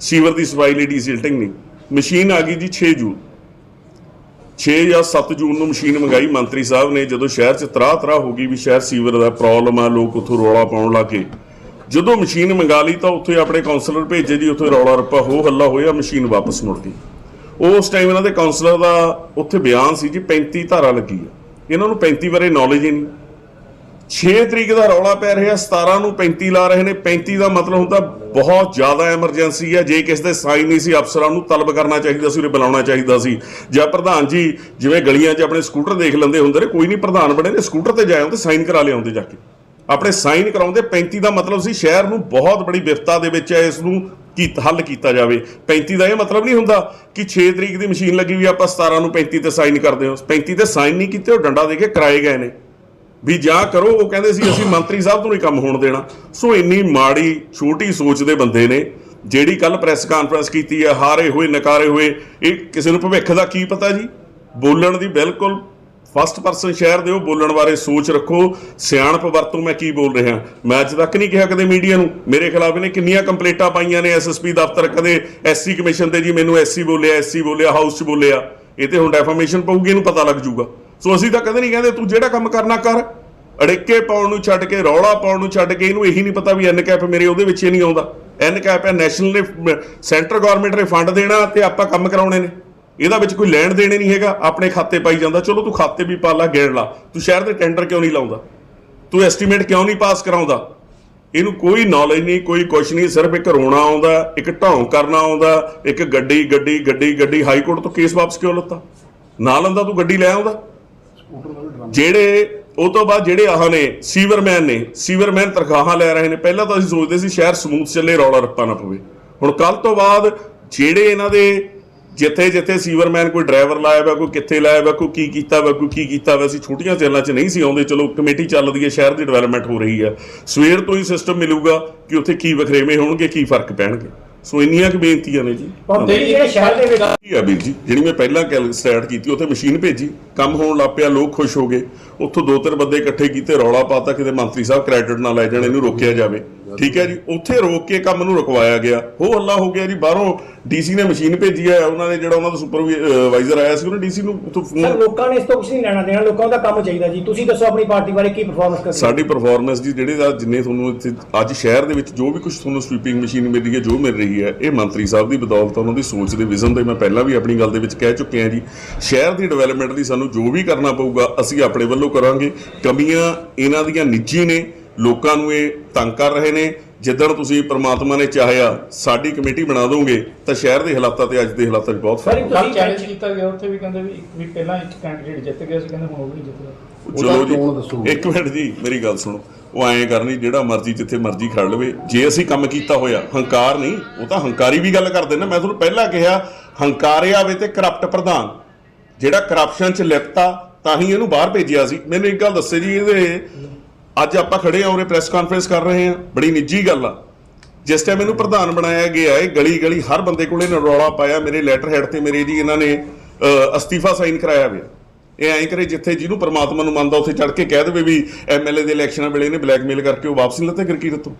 ਸੀਵਰ ਦੀ ਸਫ਼ਾਈ ਲਈ ਡੀਜ਼ਲਟਿੰਗ ਨਹੀਂ। ਮਸ਼ੀਨ ਆ ਗਈ ਜੀ 6 ਜੂਨ 6 ਜਾਂ 7 ਜੂਨ ਨੂੰ ਮਸ਼ੀਨ ਮੰਗਾਈ। ਮੰਤਰੀ ਸਾਹਿਬ ਨੇ ਜਦੋਂ ਸ਼ਹਿਰ 'ਚ ਤਰਾਹ ਤਰਾਹ ਹੋ ਗਈ ਵੀ ਸ਼ਹਿਰ ਸੀਵਰ ਦਾ ਪ੍ਰੋਬਲਮ ਆ, ਲੋਕ ਉੱਥੋਂ ਰੌਲਾ ਪਾਉਣ ਲੱਗੇ ਜਦੋਂ ਮਸ਼ੀਨ ਮੰਗਾ ਲਈ ਤਾਂ ਉੱਥੇ ਆਪਣੇ ਕਾਉਂਸਲਰ ਭੇਜੇ ਜੀ, ਉੱਥੇ ਰੌਲਾ ਰੱਪਾ, ਹੋ ਹੱਲਾ ਹੋਇਆ, ਮਸ਼ੀਨ ਵਾਪਸ ਮੁੜ ਗਈ। ਉਸ ਟਾਈਮ ਇਹਨਾਂ ਦੇ ਕਾਉਂਸਲਰ ਦਾ ਉੱਥੇ ਬਿਆਨ ਸੀ ਜੀ 35 ਧਾਰਾ ਲੱਗੀ ਆ। ਇਹਨਾਂ ਨੂੰ 35 ਬਾਰੇ ਨੌਲੇਜ ਹੀ ਨਹੀਂ। 6 ਤਰੀਕ ਦਾ ਰੌਲਾ ਪੈ ਰਿਹਾ 17 ਨੂੰ 35 ਲਾ ਰਹੇ ਨੇ। 35 ਦਾ ਮਤਲਬ ਹੁੰਦਾ ਬਹੁਤ ਜ਼ਿਆਦਾ ਐਮਰਜੈਂਸੀ ਹੈ। ਜੇ ਕਿਸੇ ਦੇ ਸਾਈਨ ਨਹੀਂ ਸੀ, ਅਫਸਰਾਂ ਨੂੰ ਤਲਬ ਕਰਨਾ ਚਾਹੀਦਾ ਸੀ, ਉਰੇ ਬੁਲਾਉਣਾ ਚਾਹੀਦਾ ਸੀ। ਜਾਂ ਪ੍ਰਧਾਨ ਜੀ ਜਿਵੇਂ ਗਲੀਆਂ 'ਚ ਆਪਣੇ ਸਕੂਟਰ ਦੇਖ ਲੈਂਦੇ ਹੁੰਦੇ ਨੇ, ਕੋਈ ਨਹੀਂ ਪ੍ਰਧਾਨ ਬਣੇ ਨੇ, ਸਕੂਟਰ ਤੇ ਜਾਏ ਤੇ ਸਾਈਨ ਕਰਾ ਲਿਆਉਂਦੇ ਜਾ ਕੇ। ਆਪਣੇ ਸਾਈਨ ਕਰਾਉਂਦੇ 35 ਦਾ ਮਤਲਬ ਸੀ, ਸ਼ਹਿਰ ਨੂੰ ਬਹੁਤ ਬੜੀ ਵਿਫਤਾ ਦੇ ਵਿੱਚ ਹੈ, ਇਸ ਨੂੰ ਕੀ ਹੱਲ ਕੀਤਾ ਜਾਵੇ। 35 ਦਾ ਇਹ ਮਤਲਬ ਨਹੀਂ ਹੁੰਦਾ ਕਿ 6 ਤਰੀਕ ਦੀ ਮਸ਼ੀਨ ਲੱਗੀ ਵੀ ਆਪਾਂ 17 ਨੂੰ 35 ਤੇ ਸਾਈਨ ਕਰਦੇ ਹਾਂ। 35 ਤੇ ਸਾਈਨ ਨਹੀਂ ਕੀਤੇ, ਉਹ ਡੰਡਾ ਦੇ ਕੇ ਕਰਾਏ ਗਏ ਨੇ। ਵੀ ਜਾਂ ਕਰੋ, ਉਹ ਕਹਿੰਦੇ ਸੀ, ਅਸੀਂ ਮੰਤਰੀ ਸਾਹਿਬ ਤੋਂ ਨਹੀਂ ਕੰਮ ਹੋਣ ਦੇਣਾ। ਸੋ ਇੰਨੀ ਮਾੜੀ, ਛੋਟੀ ਸੋਚ ਦੇ ਬੰਦੇ ਨੇ, ਜਿਹੜੀ ਕੱਲ ਪ੍ਰੈਸ ਕਾਨਫਰੰਸ ਕੀਤੀ ਹੈ, ਹਾਰੇ ਹੋਏ, ਨਕਾਰੇ ਹੋਏ, ਇਹ ਕਿਸੇ ਨੂੰ ਭਵਿੱਖ ਦਾ ਕੀ ਪਤਾ ਜੀ? ਬੋਲਣ ਦੀ ਬਿਲਕੁਲ ਫਸਟ ਪਰਸਨ ਸ਼ਹਿਰ ਦਿਓ, ਬੋਲਣ ਬਾਰੇ ਸੋਚ ਰੱਖੋ। ਸਿਆਣਪ ਵਰਤੋਂ ਮੈਂ ਕੀ ਬੋਲ ਰਿਹਾ? ਮੈਂ ਅੱਜ ਤੱਕ ਨਹੀਂ ਕਿਹਾ ਕਦੇ ਮੀਡੀਆ ਨੂੰ। ਮੇਰੇ ਖਿਲਾਫ ਇਹਨੇ ਕਿੰਨੀਆਂ ਕੰਪਲੇਂਟਾਂ ਪਾਈਆਂ ਨੇ ਐਸਐਸਪੀ ਦਫ਼ਤਰ, ਕਦੇ ਐਸਸੀ ਕਮਿਸ਼ਨ ਤੇ ਜੀ ਮੈਨੂੰ ਐਸਸੀ ਬੋਲਿਆ ਐਸਸੀ ਬੋਲਿਆ, ਹਾਊਸ 'ਚ ਬੋਲਿਆ। ਇਹ ਤੇ ਹੁਣ ਡੈਫਾਮੇਸ਼ਨ ਪਊਗੀ, ਇਹਨੂੰ ਪਤਾ ਲੱਗ ਜਾਊਗਾ। ਸੋ ਅਸੀਂ ਤਾਂ ਕਦੇ ਨਹੀਂ ਕਹਿੰਦੇ ਤੂੰ ਜਿਹੜਾ ਕੰਮ ਕਰਨਾ ਕਰ। ਅੜਿੱਕੇ ਪਾਉਣ ਨੂੰ ਛੱਡ ਕੇ, ਰੌਲਾ ਪਾਉਣ ਨੂੰ ਛੱਡ ਕੇ ਇਹਨੂੰ ਇਹੀ ਨਹੀਂ ਪਤਾ ਵੀ ਐਨ ਕੈਪ ਮੇਰੇ ਉਹਦੇ ਵਿੱਚ ਹੀ ਨਹੀਂ ਆਉਂਦਾ। ਐਨ ਕੈਪ ਹੈ ਨੈਸ਼ਨਲ ਨੇ ਸੈਂਟਰ ਗਵਰਨਮੈਂਟ ਨੇ ਫੰਡ ਦੇਣਾ ਤੇ ਆਪਾਂ ਕੰਮ ਕਰਾਉਣੇ ਨੇ। ਇਹਦਾ ਵਿੱਚ ਕੋਈ ਲੈਣ ਦੇਣੇ ਨਹੀਂ ਹੈਗਾ, ਆਪਣੇ ਖਾਤੇ ਪਾਈ ਜਾਂਦਾ। ਚਲੋ ਤੂੰ ਖਾਤੇ ਵੀ ਪਾ ਲਾ ਗਿਣ ਲਾ। ਤੂੰ ਸ਼ਹਿਰ ਦੇ ਟੈਂਡਰ ਕਿਉਂ ਨਹੀਂ ਲਾਉਂਦਾ? ਤੂੰ ਐਸਟੀਮੇਟ ਕਿਉਂ ਨਹੀਂ ਪਾਸ ਕਰਾਉਂਦਾ? ਇਹਨੂੰ ਕੋਈ ਨੌਲੇਜ ਨਹੀਂ, ਕੋਈ ਕੁਛ ਨਹੀਂ, ਸਿਰਫ ਇੱਕ ਰੋਣਾ ਆਉਂਦਾ, ਇੱਕ ਢੌਂ ਕਰਨਾ ਆਉਂਦਾ, ਇੱਕ ਗੱਡੀ ਗੱਡੀ ਗੱਡੀ ਗੱਡੀ ਹਾਈ ਕੋਰਟ ਤੋਂ ਕੇਸ ਵਾਪਸ ਕਿਉਂ ਲੱਤਾ? ਨਾ ਲੰਦਾ ਤੂੰ ਗੱਡੀ ਲੈ ਆਉਂਦਾ। ਜਿਹੜੇ ਉਹ ਤੋਂ ਬਾਅਦ ਜਿਹੜੇ ਆਹ ਨੇ, ਸੀਵਰਮੈਨ ਨੇ, ਸੀਵਰਮੈਨ ਤਨਖਾਹਾਂ ਲੈ ਰਹੇ ਨੇ। ਪਹਿਲਾਂ ਤਾਂ ਅਸੀਂ ਸੋਚਦੇ ਸੀ ਸ਼ਹਿਰ ਸਮੂਥ ਚੱਲੇ, ਰੌਲਾ ਰੱਪਾ ਨਾ ਪਵੇ। ਹੁਣ ਕੱਲ ਤੋਂ ਬਾਅਦ ਜਿਹੜੇ ਇਹਨਾਂ ਦੇ ਜਿੱਥੇ ਜਿੱਥੇ ਸੀਵਰਮੈਨ ਕੋਈ ਡਰਾਈਵਰ ਲਾਇਆ ਵਾ, ਕੋਈ ਕਿੱਥੇ ਲਾਇਆ ਵਾ, ਕੋਈ ਕੀ ਕੀਤਾ ਵਾ, ਕੋਈ ਕੀ ਕੀਤਾ ਵਾ, ਅਸੀਂ ਛੋਟੀਆਂ ਚੈਨਲਾਂ 'ਚ ਨਹੀਂ ਸੀ ਆਉਂਦੇ। ਚਲੋ, ਕਮੇਟੀ ਚੱਲਦੀ ਹੈ, ਸ਼ਹਿਰ ਦੀ ਡਿਵੈਲਪਮੈਂਟ ਹੋ ਰਹੀ ਹੈ। ਸਵੇਰ ਤੋਂ ਹੀ ਸਿਸਟਮ ਮਿਲੂਗਾ ਕਿ ਉੱਥੇ ਕੀ ਵਖਰੇਵੇਂ ਹੋਣਗੇ, ਕੀ ਫ਼ਰਕ ਪੈਣਗੇ। ਸੋ ਇੰਨੀਆਂ ਕੁ ਬੇਨਤੀਆਂ ਨੇ ਜੀ। ਪੰਪੀ ਜਿਹੜੇ ਸ਼ਹਿਰ ਦੇ ਵਿੱਚ ਕੀ ਆ ਵੀਰ ਜੀ ਜਿਹੜੀ ਮੈਂ ਪਹਿਲਾਂ ਕੈਲ ਸਟਾਰਟ ਕੀਤੀ ਉੱਥੇ ਮਸ਼ੀਨ ਭੇਜੀ ਕੰਮ ਹੋਣ ਲੱਗ ਪਿਆ ਲੋਕ ਖੁਸ਼ ਹੋ ਗਏ। ਉੱਥੋਂ ਦੋ ਤਿੰਨ ਬੰਦੇ ਇਕੱਠੇ ਕੀਤੇ ਰੌਲਾ ਪਾਤਾ ਕਿਤੇ ਮੰਤਰੀ ਸਾਹਿਬ ਕ੍ਰੈਡਿਟ ਨਾ ਲੈ ਜਾਣ ਇਹਨੂੰ ਰੋਕਿਆ ਜਾਵੇ। ਠੀਕ ਹੈ ਜੀ ਉੱਥੇ ਰੋਕ ਕੇ ਕੰਮ ਨੂੰ ਰੁਕਵਾਇਆ ਗਿਆ। ਹੋ ਹੱਲਾ ਹੋ ਗਿਆ ਜੀ ਬਾਹਰੋਂ ਡੀਸੀ ਨੇ ਮਸ਼ੀਨ ਭੇਜੀ ਹੈ ਉਹਨਾਂ ਨੇ ਜਿਹੜਾ ਉਹਨਾਂ ਦਾ ਸੁਪਰਵਾਈਜ਼ਰ ਆਇਆ ਸੀ ਉਹਨੇ ਡੀਸੀ ਨੂੰ ਉੱਥੋਂ ਫੋਨ ਲੋਕਾਂ ਨੇ ਇਸ ਤੋਂ ਕੁਝ ਨਹੀਂ ਲੈਣਾ ਦੇਣਾ ਲੋਕਾਂ ਦਾ ਕੰਮ ਚਾਹੀਦਾ ਜੀ। ਤੁਸੀਂ ਦੱਸੋ ਆਪਣੀ ਪਾਰਟੀ ਬਾਰੇ ਕੀ ਪਰਫਾਰਮੈਂਸ ਕਰਦੇ? ਸਾਡੀ ਪਰਫਾਰਮੈਂਸ ਦੀ ਜਿਹੜੇ ਦਾ ਜਿੰਨੇ ਤੁਹਾਨੂੰ ਇੱਥੇ ਅੱਜ ਸ਼ਹਿਰ ਦੇ ਵਿੱਚ ਜੋ ਵੀ ਕੁਝ ਤੁਹਾਨੂੰ ਸਵੀਪਿੰਗ ਮਸ਼ੀਨ ਮਿਲ ਰਹੀ ਹੈ ਜੋ ਮਿਲ ਰਹੀ ਹੈ ਇਹ ਮੰਤਰੀ ਸਾਹਿਬ ਦੀ ਬਦੌਲਤ ਉਹਨਾਂ ਦੀ ਸੋਚ ਦੇ ਵਿਜ਼ਨ ਦੇ ਮੈਂ ਪਹਿਲਾਂ ਵੀ ਆਪਣੀ ਗੱਲ ਦੇ ਵਿੱਚ ਕਹਿ ਚੁੱਕਿਆ ਜੀ। ਸ਼ਹਿਰ ਦੀ ਡਿਵੈਲਪਮੈਂਟ ਲਈ ਸਾਨੂੰ ਜੋ ਵੀ ਕਰਨਾ ਪਊਗਾ ਅਸੀਂ ਆਪਣੇ ਵੱਲੋਂ ਕਰਾਂਗੇ। ਕਮੀਆਂ ਇਹਨਾਂ ਦੀਆਂ ਨਿੱਜੀ ਨੇ ਲੋਕਾਂ ਨੂੰ ਇਹ ਤੰਗ ਕਰ ਰਹੇ ਨੇ। ਜਿੱਦਣ ਤੁਸੀਂ ਪ੍ਰਮਾਤਮਾ ਨੇ ਚਾਹਿਆ ਸਾਡੀ ਕਮੇਟੀ ਬਣਾ ਦੋਗੇ ਤਾਂ ਸ਼ਹਿਰ ਦੇ ਹਾਲਾਤਾਂ ਤੇ ਅੱਜ ਦੇ ਹਾਲਾਤਾਂ 'ਚ ਬਹੁਤ ਸਰ ਫ਼ਰਕ ਤੁਸੀਂ ਚੈਲੰਜ ਕੀਤਾ ਗਿਆ ਉੱਥੇ ਵੀ ਕਹਿੰਦੇ ਵੀ ਵੀ ਪਹਿਲਾਂ ਇੱਕ ਕੈਂਡੀਡੇਟ ਜਿੱਤ ਗਿਆ ਸੀ ਕਹਿੰਦੇ ਹੁਣ ਉਹ ਵੀ ਨਹੀਂ ਜਿੱਤਦਾ। ਚਲੋ ਚੋਣ ਦੱਸੋ। ਜੀ ਇੱਕ ਮਿੰਟ ਜੀ ਮੇਰੀ ਗੱਲ ਸੁਣੋ। ਉਹ ਐਂ ਕਰਨੀ ਜਿਹੜਾ ਮਰਜ਼ੀ ਜਿੱਥੇ ਮਰਜ਼ੀ ਖੜ ਲਵੇ। ਜੇ ਅਸੀਂ ਕੰਮ ਕੀਤਾ ਹੋਇਆ ਹੰਕਾਰ ਨਹੀਂ ਉਹ ਤਾਂ ਹੰਕਾਰੀ ਵੀ ਗੱਲ ਕਰਦੇ ਨੇ। ਮੈਂ ਤੁਹਾਨੂੰ ਪਹਿਲਾਂ ਕਿਹਾ ਹੰਕਾਰੇ ਆਵੇ ਤੇ ਕਰਪਟ ਪ੍ਰਧਾਨ। ਜਿਹੜਾ ਕਰਪਸ਼ਨ ਚ ਲਿਪਤਾ ਤਾਂ ਹੀ ਇਹਨੂੰ ਬਾਹਰ ਭੇਜਿਆ ਸੀ। ਮੈਨੂੰ ਇੱਕ ਗੱਲ ਦੱਸੇ ਜੀ ਇਹਦੇ ਅੱਜ ਆਪਾਂ ਖੜੇ ਆ ਉਰੇ ਪ੍ਰੈਸ ਕਾਨਫਰੰਸ ਕਰ ਰਹੇ ਆ ਬੜੀ ਨਿੱਜੀ ਗੱਲ ਆ। ਜਿਸ ਟਾਈਮ ਇਹਨੂੰ ਪ੍ਰਧਾਨ ਬਣਾਇਆ ਗਿਆ ਹੈ ਗਲੀ ਗਲੀ ਹਰ ਬੰਦੇ ਕੋਲੇ ਨਰੌਲਾ ਪਾਇਆ, ਮੇਰੇ ਲੈਟਰ ਹੈਡ ਤੇ ਮੇਰੇ ਜੀ ਇਹਨਾਂ ਨੇ ਅਸਤੀਫਾ ਸਾਈਨ ਕਰਾਇਆ ਹੋਇਆ। ਇਹ ਐਂ ਕਰੇ ਜਿੱਥੇ ਜਿਹਨੂੰ ਪਰਮਾਤਮਾ ਨੂੰ ਮੰਨਦਾ, ਉੱਥੇ ਚੜ ਕੇ ਕਹਿ ਦੇਵੇ ਵੀ ਐਮਐਲਏ ਦੇ ਇਲੈਕਸ਼ਨਾਂ ਵੇਲੇ ਇਹਨੇ ਬਲੈਕਮੇਲ ਕਰਕੇ ਉਹ ਵਾਪਸ ਨਹੀਂ ਲੱਤੇ ਕਿਰਕੀਰਤ ਤੋਂ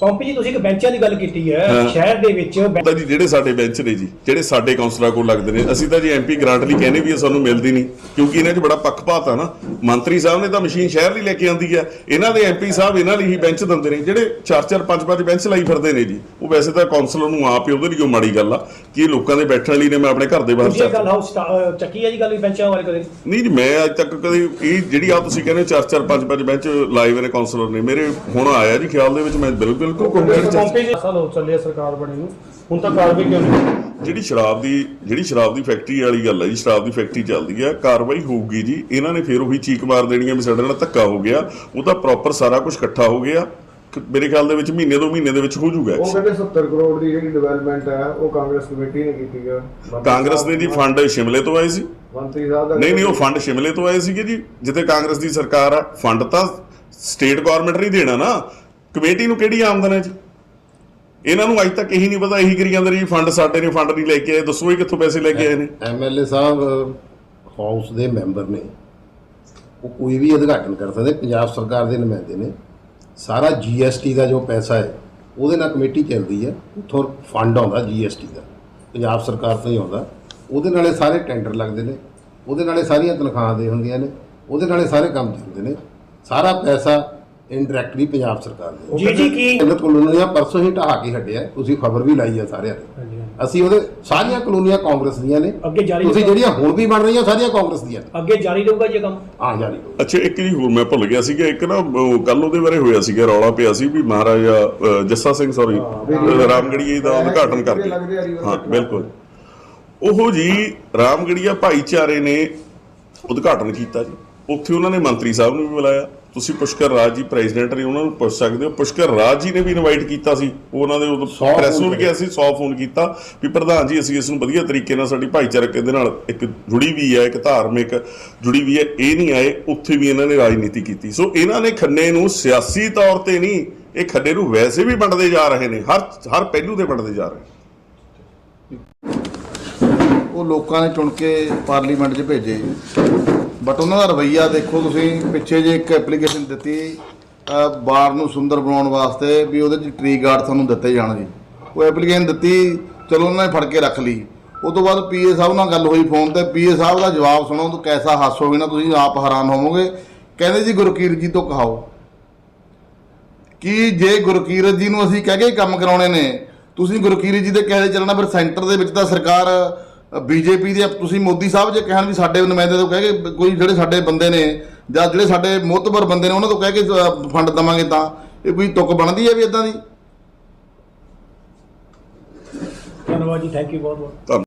ਪੰਪੀ ਜੀ ਤੁਸੀਂ ਇੱਕ ਬੈਂਚਾਂ ਦੀ ਗੱਲ ਕੀਤੀ ਹੈ ਹਾਂ। ਸ਼ਹਿਰ ਦੇ ਵਿੱਚ ਬੈ- ਤਾਂ ਜੀ ਜਿਹੜੇ ਸਾਡੇ ਬੈਂਚ ਨੇ ਜੀ ਜਿਹੜੇ ਸਾਡੇ ਕਾਉਂਸਲਰਾਂ ਕੋਲ ਲੱਗਦੇ ਨੇ ਅਸੀਂ ਤਾਂ ਜੀ ਐਮਪੀ ਗ੍ਰਾਂਟ ਲਈ ਕਹਿੰਦੇ ਵੀ ਇਹ ਸਾਨੂੰ ਮਿਲਦੀ ਨਹੀਂ ਕਿਉਂਕਿ ਇਹਨਾਂ 'ਚ ਬੜਾ ਪੱਖਪਾਤ ਆ ਨਾ। ਮੰਤਰੀ ਸਾਹਿਬ ਨੇ ਤਾਂ ਮਸ਼ੀਨ ਸ਼ਹਿਰ ਲਈ ਲੈ ਕੇ ਆਂਦੀ ਆ ਇਹਨਾਂ ਦੇ ਐਮਪੀ ਸਾਹਿਬ ਇਹਨਾਂ ਲਈ ਹੀ ਬੈਂਚ ਦਿੰਦੇ ਨੇ ਜਿਹੜੇ ਚਾਰ ਚਾਰ ਪੰਜ ਪੰਜ ਬੈਂਚ ਲਾਈ ਫਿਰਦੇ ਨੇ ਜੀ। ਉਹ ਵੈਸੇ ਤਾਂ ਕਾਉਂਸਲਰ ਨੂੰ ਆਪ ਹੀ ਉਹਦੇ ਲਈ ਉਹ ਮਾੜੀ ਗੱਲ ਆ ਕਿ ਇਹ ਲੋਕਾਂ ਦੇ ਬੈਠਣ ਲਈ ਨੇ ਮੈਂ ਆਪਣੇ ਘਰ ਦੇ ਬਾਹਰ ਤੁਸੀਂ ਇਹ ਚੱਕ ਗੱਲ ਹਾਊਸ ਸਟਾ- ਚੱਕੀ ਹੈ ਜੀ ਗੱਲ ਵੀ ਬੈਂਚਾਂ ਬਾਰੇ ਕਦੇ? ਨਹੀਂ ਜੀ ਮੈਂ ਅੱਜ ਤੱਕ ਕਦੇ ਇਹ ਜਿਹੜੀ ਆ ਤੁਸੀਂ ਕਹਿੰਦੇ ਹੋ ਚਾਰ ਚਾਰ ਪੰਜ ਪੰਜ ਬੈਂਚ ਲਾਏ ਹੋਏ ਨੇ ਕਾਉਂਸਲਰ ਨੇ ਮੇਰੇ ਹੁਣ ਆਇਆ ਜੀ ਖਿਆਲ ਦੇ ਵਿੱਚ ਮੈਂ ਬਿਲਕੁਲ ਬਿਲਕੁਲ ਪੰਪੀ ਜੀ ਸਾਲ ਹੋ ਚੱਲੇ ਆ ਸਰਕਾਰ ਬਣੀ ਨੂੰ। ਹੁਣ ਤੱਕ ਕਾਰਵਾਈ ਕਿਉਂ ਨਹੀਂ ਜਿਹੜੀ ਸ਼ਰਾਬ ਦੀ ਜਿਹੜੀ ਸ਼ਰਾਬ ਦੀ ਫੈਕਟਰੀ ਵਾਲੀ ਗੱਲ ਹੈ ਜੀ ਸ਼ਰਾਬ ਦੀ ਫੈਕਟਰੀ ਚੱਲਦੀ ਹੈ ਕਾਰਵਾਈ ਹੋਊਗੀ ਜੀ। ਇਹਨਾਂ ਨੇ ਫਿਰ ਉਹੀ ਚੀਕ ਮਾਰ ਦੇਣੀ ਹੈ ਵੀ ਸਾਡੇ ਨਾਲ ਧੱਕਾ ਹੋ ਗਿਆ। ਉਹ ਤਾਂ ਪ੍ਰੋਪਰ ਸਾਰਾ ਕੁਝ ਇਕੱਠਾ ਹੋ ਗਿਆ। ਮੇਰੇ ਖਿਆਲ ਦੇ ਵਿੱਚ ਮਹੀਨੇ ਦੋ ਮਹੀਨੇ ਦੇ ਵਿੱਚ ਹੋ ਜਾਊਗਾ। ਉਹ। ਕਹਿੰਦੇ 70 ਕਰੋੜ ਦੀ ਜਿਹੜੀ ਡਿਵੈਲਪਮੈਂਟ ਹੈ ਉਹ ਕਾਂਗਰਸ ਕਮੇਟੀ ਨੇ ਕੀਤੀ ਹੈ ਕਾਂਗਰਸ ਦੇ ਜੀ ਫੰਡ ਸ਼ਿਮਲੇ ਤੋਂ ਆਏ ਸੀ। ਮੰਤਰੀ ਸਾਹਿਬ ਦਾ ਨਹੀਂ ਨਹੀਂ ਉਹ ਫੰਡ ਸ਼ਿਮਲੇ ਤੋਂ ਆਏ ਸੀਗੇ ਜੀ। ਜਿੱਥੇ ਕਾਂਗਰਸ ਦੀ ਸਰਕਾਰ ਆ ਫੰਡ ਤਾਂ ਸਟੇਟ ਗਵਰਨਮੈਂਟ ਨਹੀਂ ਦੇਣਾ ਨਾ। ਕਮੇਟੀ ਨੂੰ ਕਿਹੜੀ ਆਮਦਨ ਹੈ ਜੀ ਇਹਨਾਂ ਨੂੰ ਅੱਜ ਤੱਕ ਇਹੀ ਨਹੀਂ ਪਤਾ, ਇਹੀ ਕਰੀ ਜਾਂਦੇ ਨੇ ਫੰਡ ਸਾਡੇ ਨੇ, ਫੰਡ ਨਹੀਂ ਲੈ ਕੇ ਆਏ, ਦੱਸੋ ਇਹ ਕਿੱਥੋਂ ਪੈਸੇ ਲੈ ਕੇ ਆਏ ਨੇ? ਐਮਐਲਏ ਸਾਹਿਬ, ਹਾਊਸ ਦੇ ਮੈਂਬਰ ਨੇ। ਉਹ ਕੋਈ ਵੀ ਉਦਘਾਟਨ ਕਰ ਸਕਦੇ, ਪੰਜਾਬ ਸਰਕਾਰ ਦੇ ਨੁਮਾਇੰਦੇ ਨੇ। ਸਾਰਾ ਜੀਐਸਟੀ ਦਾ ਜੋ ਪੈਸਾ ਹੈ, ਉਹਦੇ ਨਾਲ ਕਮੇਟੀ ਚੱਲਦੀ ਹੈ। ਉੱਥੋਂ ਫੰਡ ਆਉਂਦਾ ਜੀਐਸਟੀ ਦਾ, ਪੰਜਾਬ ਸਰਕਾਰ ਤੋਂ ਹੀ ਆਉਂਦਾ। ਉਹਦੇ ਨਾਲੇ ਸਾਰੇ ਟੈਂਡਰ ਲੱਗਦੇ ਨੇ, ਉਹਦੇ ਨਾਲੇ ਸਾਰੀਆਂ ਤਨਖਾਹਾਂ ਦੇ ਹੁੰਦੀਆਂ ਨੇ, ਉਹਦੇ ਨਾਲੇ ਸਾਰੇ ਕੰਮ ਚੱਲਦੇ ਨੇ। ਸਾਰਾ ਪੈਸਾ ਇਨਡਾਇਰੈਕਟਲੀ ਪੰਜਾਬ ਸਰਕਾਰ ਦੇ ਜੀ ਜੀ ਕੀ? ਇਹਨਾਂ ਕਲੋਨੀਆਂ ਪਰਸੋਂ ਹੀ ਢਾਹ ਕੇ ਹਟਿਆ ਤੁਸੀਂ ਖਬਰ ਵੀ ਲਾਈ ਆ ਸਾਰਿਆਂ ਨੇ। ਅਸੀਂ ਉਹਦੇ ਸਾਰੀਆਂ ਕਲੋਨੀਆਂ ਕਾਂਗਰਸ ਦੀਆਂ ਨੇ। ਅੱਗੇ ਜਾਰੀ ਤੁਸੀਂ ਜਿਹੜੀਆਂ ਹੁਣ ਵੀ ਬਣ ਰਹੀਆਂ ਸਾਰੀਆਂ ਕਾਂਗਰਸ ਦੀਆਂ ਨੇ। ਅੱਗੇ ਜਾਰੀ ਰਹੂਗਾ ਜੀ ਇਹ ਕੰਮ? ਆ ਜਾਰੀ। ਅੱਛਾ ਇੱਕ ਜੀ ਹੋਰ ਮੈਂ ਭੁੱਲ ਗਿਆ ਸੀਗਾ ਇੱਕ ਨਾ ਕੱਲ ਉਹਦੇ ਬਾਰੇ ਹੋਇਆ ਸੀਗਾ ਰੌਲਾ ਪਿਆ ਸੀ ਵੀ ਮਹਾਰਾਜਾ ਜੱਸਾ ਸਿੰਘ ਸੌਰੀ ਰਾਮਗੜੀਏ ਦਾ ਉਦਘਾਟਨ ਕਰਕੇ ਹਾਂ ਬਿਲਕੁਲ। ਉਹ ਜੀ ਰਾਮਗੜੀਆ ਭਾਈਚਾਰੇ ਨੇ ਉਦਘਾਟਨ ਕੀਤਾ ਜੀ। ਉੱਥੇ ਉਹਨਾਂ ਨੇ ਮੰਤਰੀ ਸਾਹਿਬ ਨੂੰ ਵੀ ਬੁਲਾਇਆ। ਤੁਸੀਂ ਪੁਸ਼ਕਰ ਰਾਜ ਜੀ ਪ੍ਰੈਜ਼ੀਡੈਂਟ ਨੇ ਉਹਨਾਂ ਨੂੰ ਪੁੱਛ ਸਕਦੇ ਹੋ। ਪੁਸ਼ਕਰ ਰਾਜ ਜੀ ਨੇ ਵੀ ਇਨਵਾਈਟ ਕੀਤਾ ਸੀ। ਉਹ ਉਹਨਾਂ ਦੇ ਸੌ ਪ੍ਰੈਸ ਨੂੰ ਵੀ ਕਿਹਾ ਸੀ 100 ਫੋਨ ਕੀਤਾ ਵੀ ਪ੍ਰਧਾਨ ਜੀ ਅਸੀਂ ਇਸ ਨੂੰ ਵਧੀਆ ਤਰੀਕੇ ਨਾਲ ਸਾਡੀ ਭਾਈਚਾਰਕ ਇਹਦੇ ਨਾਲ ਇੱਕ ਜੁੜੀ ਵੀ ਹੈ ਇੱਕ ਧਾਰਮਿਕ ਜੁੜੀ ਵੀ ਹੈ ਇਹ ਨਹੀਂ ਆਏ ਉੱਥੇ ਵੀ ਇਹਨਾਂ ਨੇ ਰਾਜਨੀਤੀ ਕੀਤੀ। ਸੋ ਇਹਨਾਂ ਨੇ ਖੰਨੇ ਨੂੰ ਸਿਆਸੀ ਤੌਰ ਤੇ ਨਹੀਂ ਇਹ ਖੱਡੇ ਨੂੰ ਵੈਸੇ ਵੀ ਵੰਡਦੇ ਜਾ ਰਹੇ ਨੇ ਹਰ ਹਰ ਪਹਿਲੂ ਤੇ ਵੰਡਦੇ ਜਾ ਰਹੇ ਉਹ ਲੋਕਾਂ ਨੇ ਚੁਣ ਕੇ ਪਾਰਲੀਮੈਂਟ 'ਚ ਭੇਜੇ। ਬਟ ਉਹਨਾਂ ਦਾ ਰਵਈਆ ਦੇਖੋ ਤੁਸੀਂ ਪਿੱਛੇ ਜੇ ਇੱਕ ਐਪਲੀਕੇਸ਼ਨ ਦਿੱਤੀ ਅਹ, ਬਾਰ ਨੂੰ ਸੁੰਦਰ ਬਣਾਉਣ ਵਾਸਤੇ ਵੀ ਉਹਦੇ 'ਚ ਟਰੀ ਗਾਰਡ ਤੁਹਾਨੂੰ ਦਿੱਤੇ ਜਾਣ ਜੀ। ਉਹ ਐਪਲੀਕੇਸ਼ਨ ਦਿੱਤੀ ਚਲੋ ਉਹਨਾਂ ਨੇ ਫੜ ਕੇ ਰੱਖ ਲਈ। ਉਸ ਤੋਂ ਬਾਅਦ ਪੀਏ ਸਾਹਿਬ ਨਾਲ ਗੱਲ ਹੋਈ ਫੋਨ ਤੇ ਪੀਏ ਸਾਹਿਬ ਦਾ ਜਵਾਬ ਸੁਣੋ ਤਾਂ ਕੈਸਾ ਹਾਸੋਗੇ ਨਾ ਤੁਸੀਂ ਆਪ ਹੈਰਾਨ ਹੋਵੋਗੇ। ਕਹਿੰਦੇ ਜੀ ਗੁਰਕੀਰਤ ਜੀ ਤੋਂ ਕਹਾਓ। ਕਿ ਜੇ ਗੁਰਕੀਰਤ ਜੀ ਨੂੰ ਅਸੀਂ ਕਹਿ ਕੇ ਕੰਮ ਕਰਾਉਣੇ ਨੇ ਤੁਸੀਂ ਗੁਰਕੀਰਤ ਜੀ ਦੇ ਕਹੇ ਚੱਲਣਾ ਫਿਰ ਸੈਂਟਰ ਦੇ ਵਿੱਚ ਤਾਂ ਸਰਕਾਰ ਬੀਜੇਪੀ ਦੇ ਤੁਸੀਂ ਮੋਦੀ ਸਾਹਿਬ ਜੇ ਕਹਿਣ ਵੀ ਸਾਡੇ ਨੁਮਾਇੰਦੇ ਤੋਂ ਕਹਿ ਕੇ ਕੋਈ ਜਿਹੜੇ ਸਾਡੇ ਬੰਦੇ ਨੇ ਜਾਂ ਜਿਹੜੇ ਸਾਡੇ ਮੋਤਬਰ ਬੰਦੇ ਨੇ ਉਹਨਾਂ ਤੋਂ ਕਹਿ ਕੇ ਫੰਡ ਦਵਾਂਗੇ ਤਾਂ ਇਹ ਕੋਈ ਤੁਕ ਬਣਦੀ ਹੈ ਵੀ ਇਦਾਂ ਦੀ? ਧੰਨਵਾਦ ਜੀ ਥੈਂਕ ਯੂ ਬਹੁਤ ਬਹੁਤ। ਧੰਨ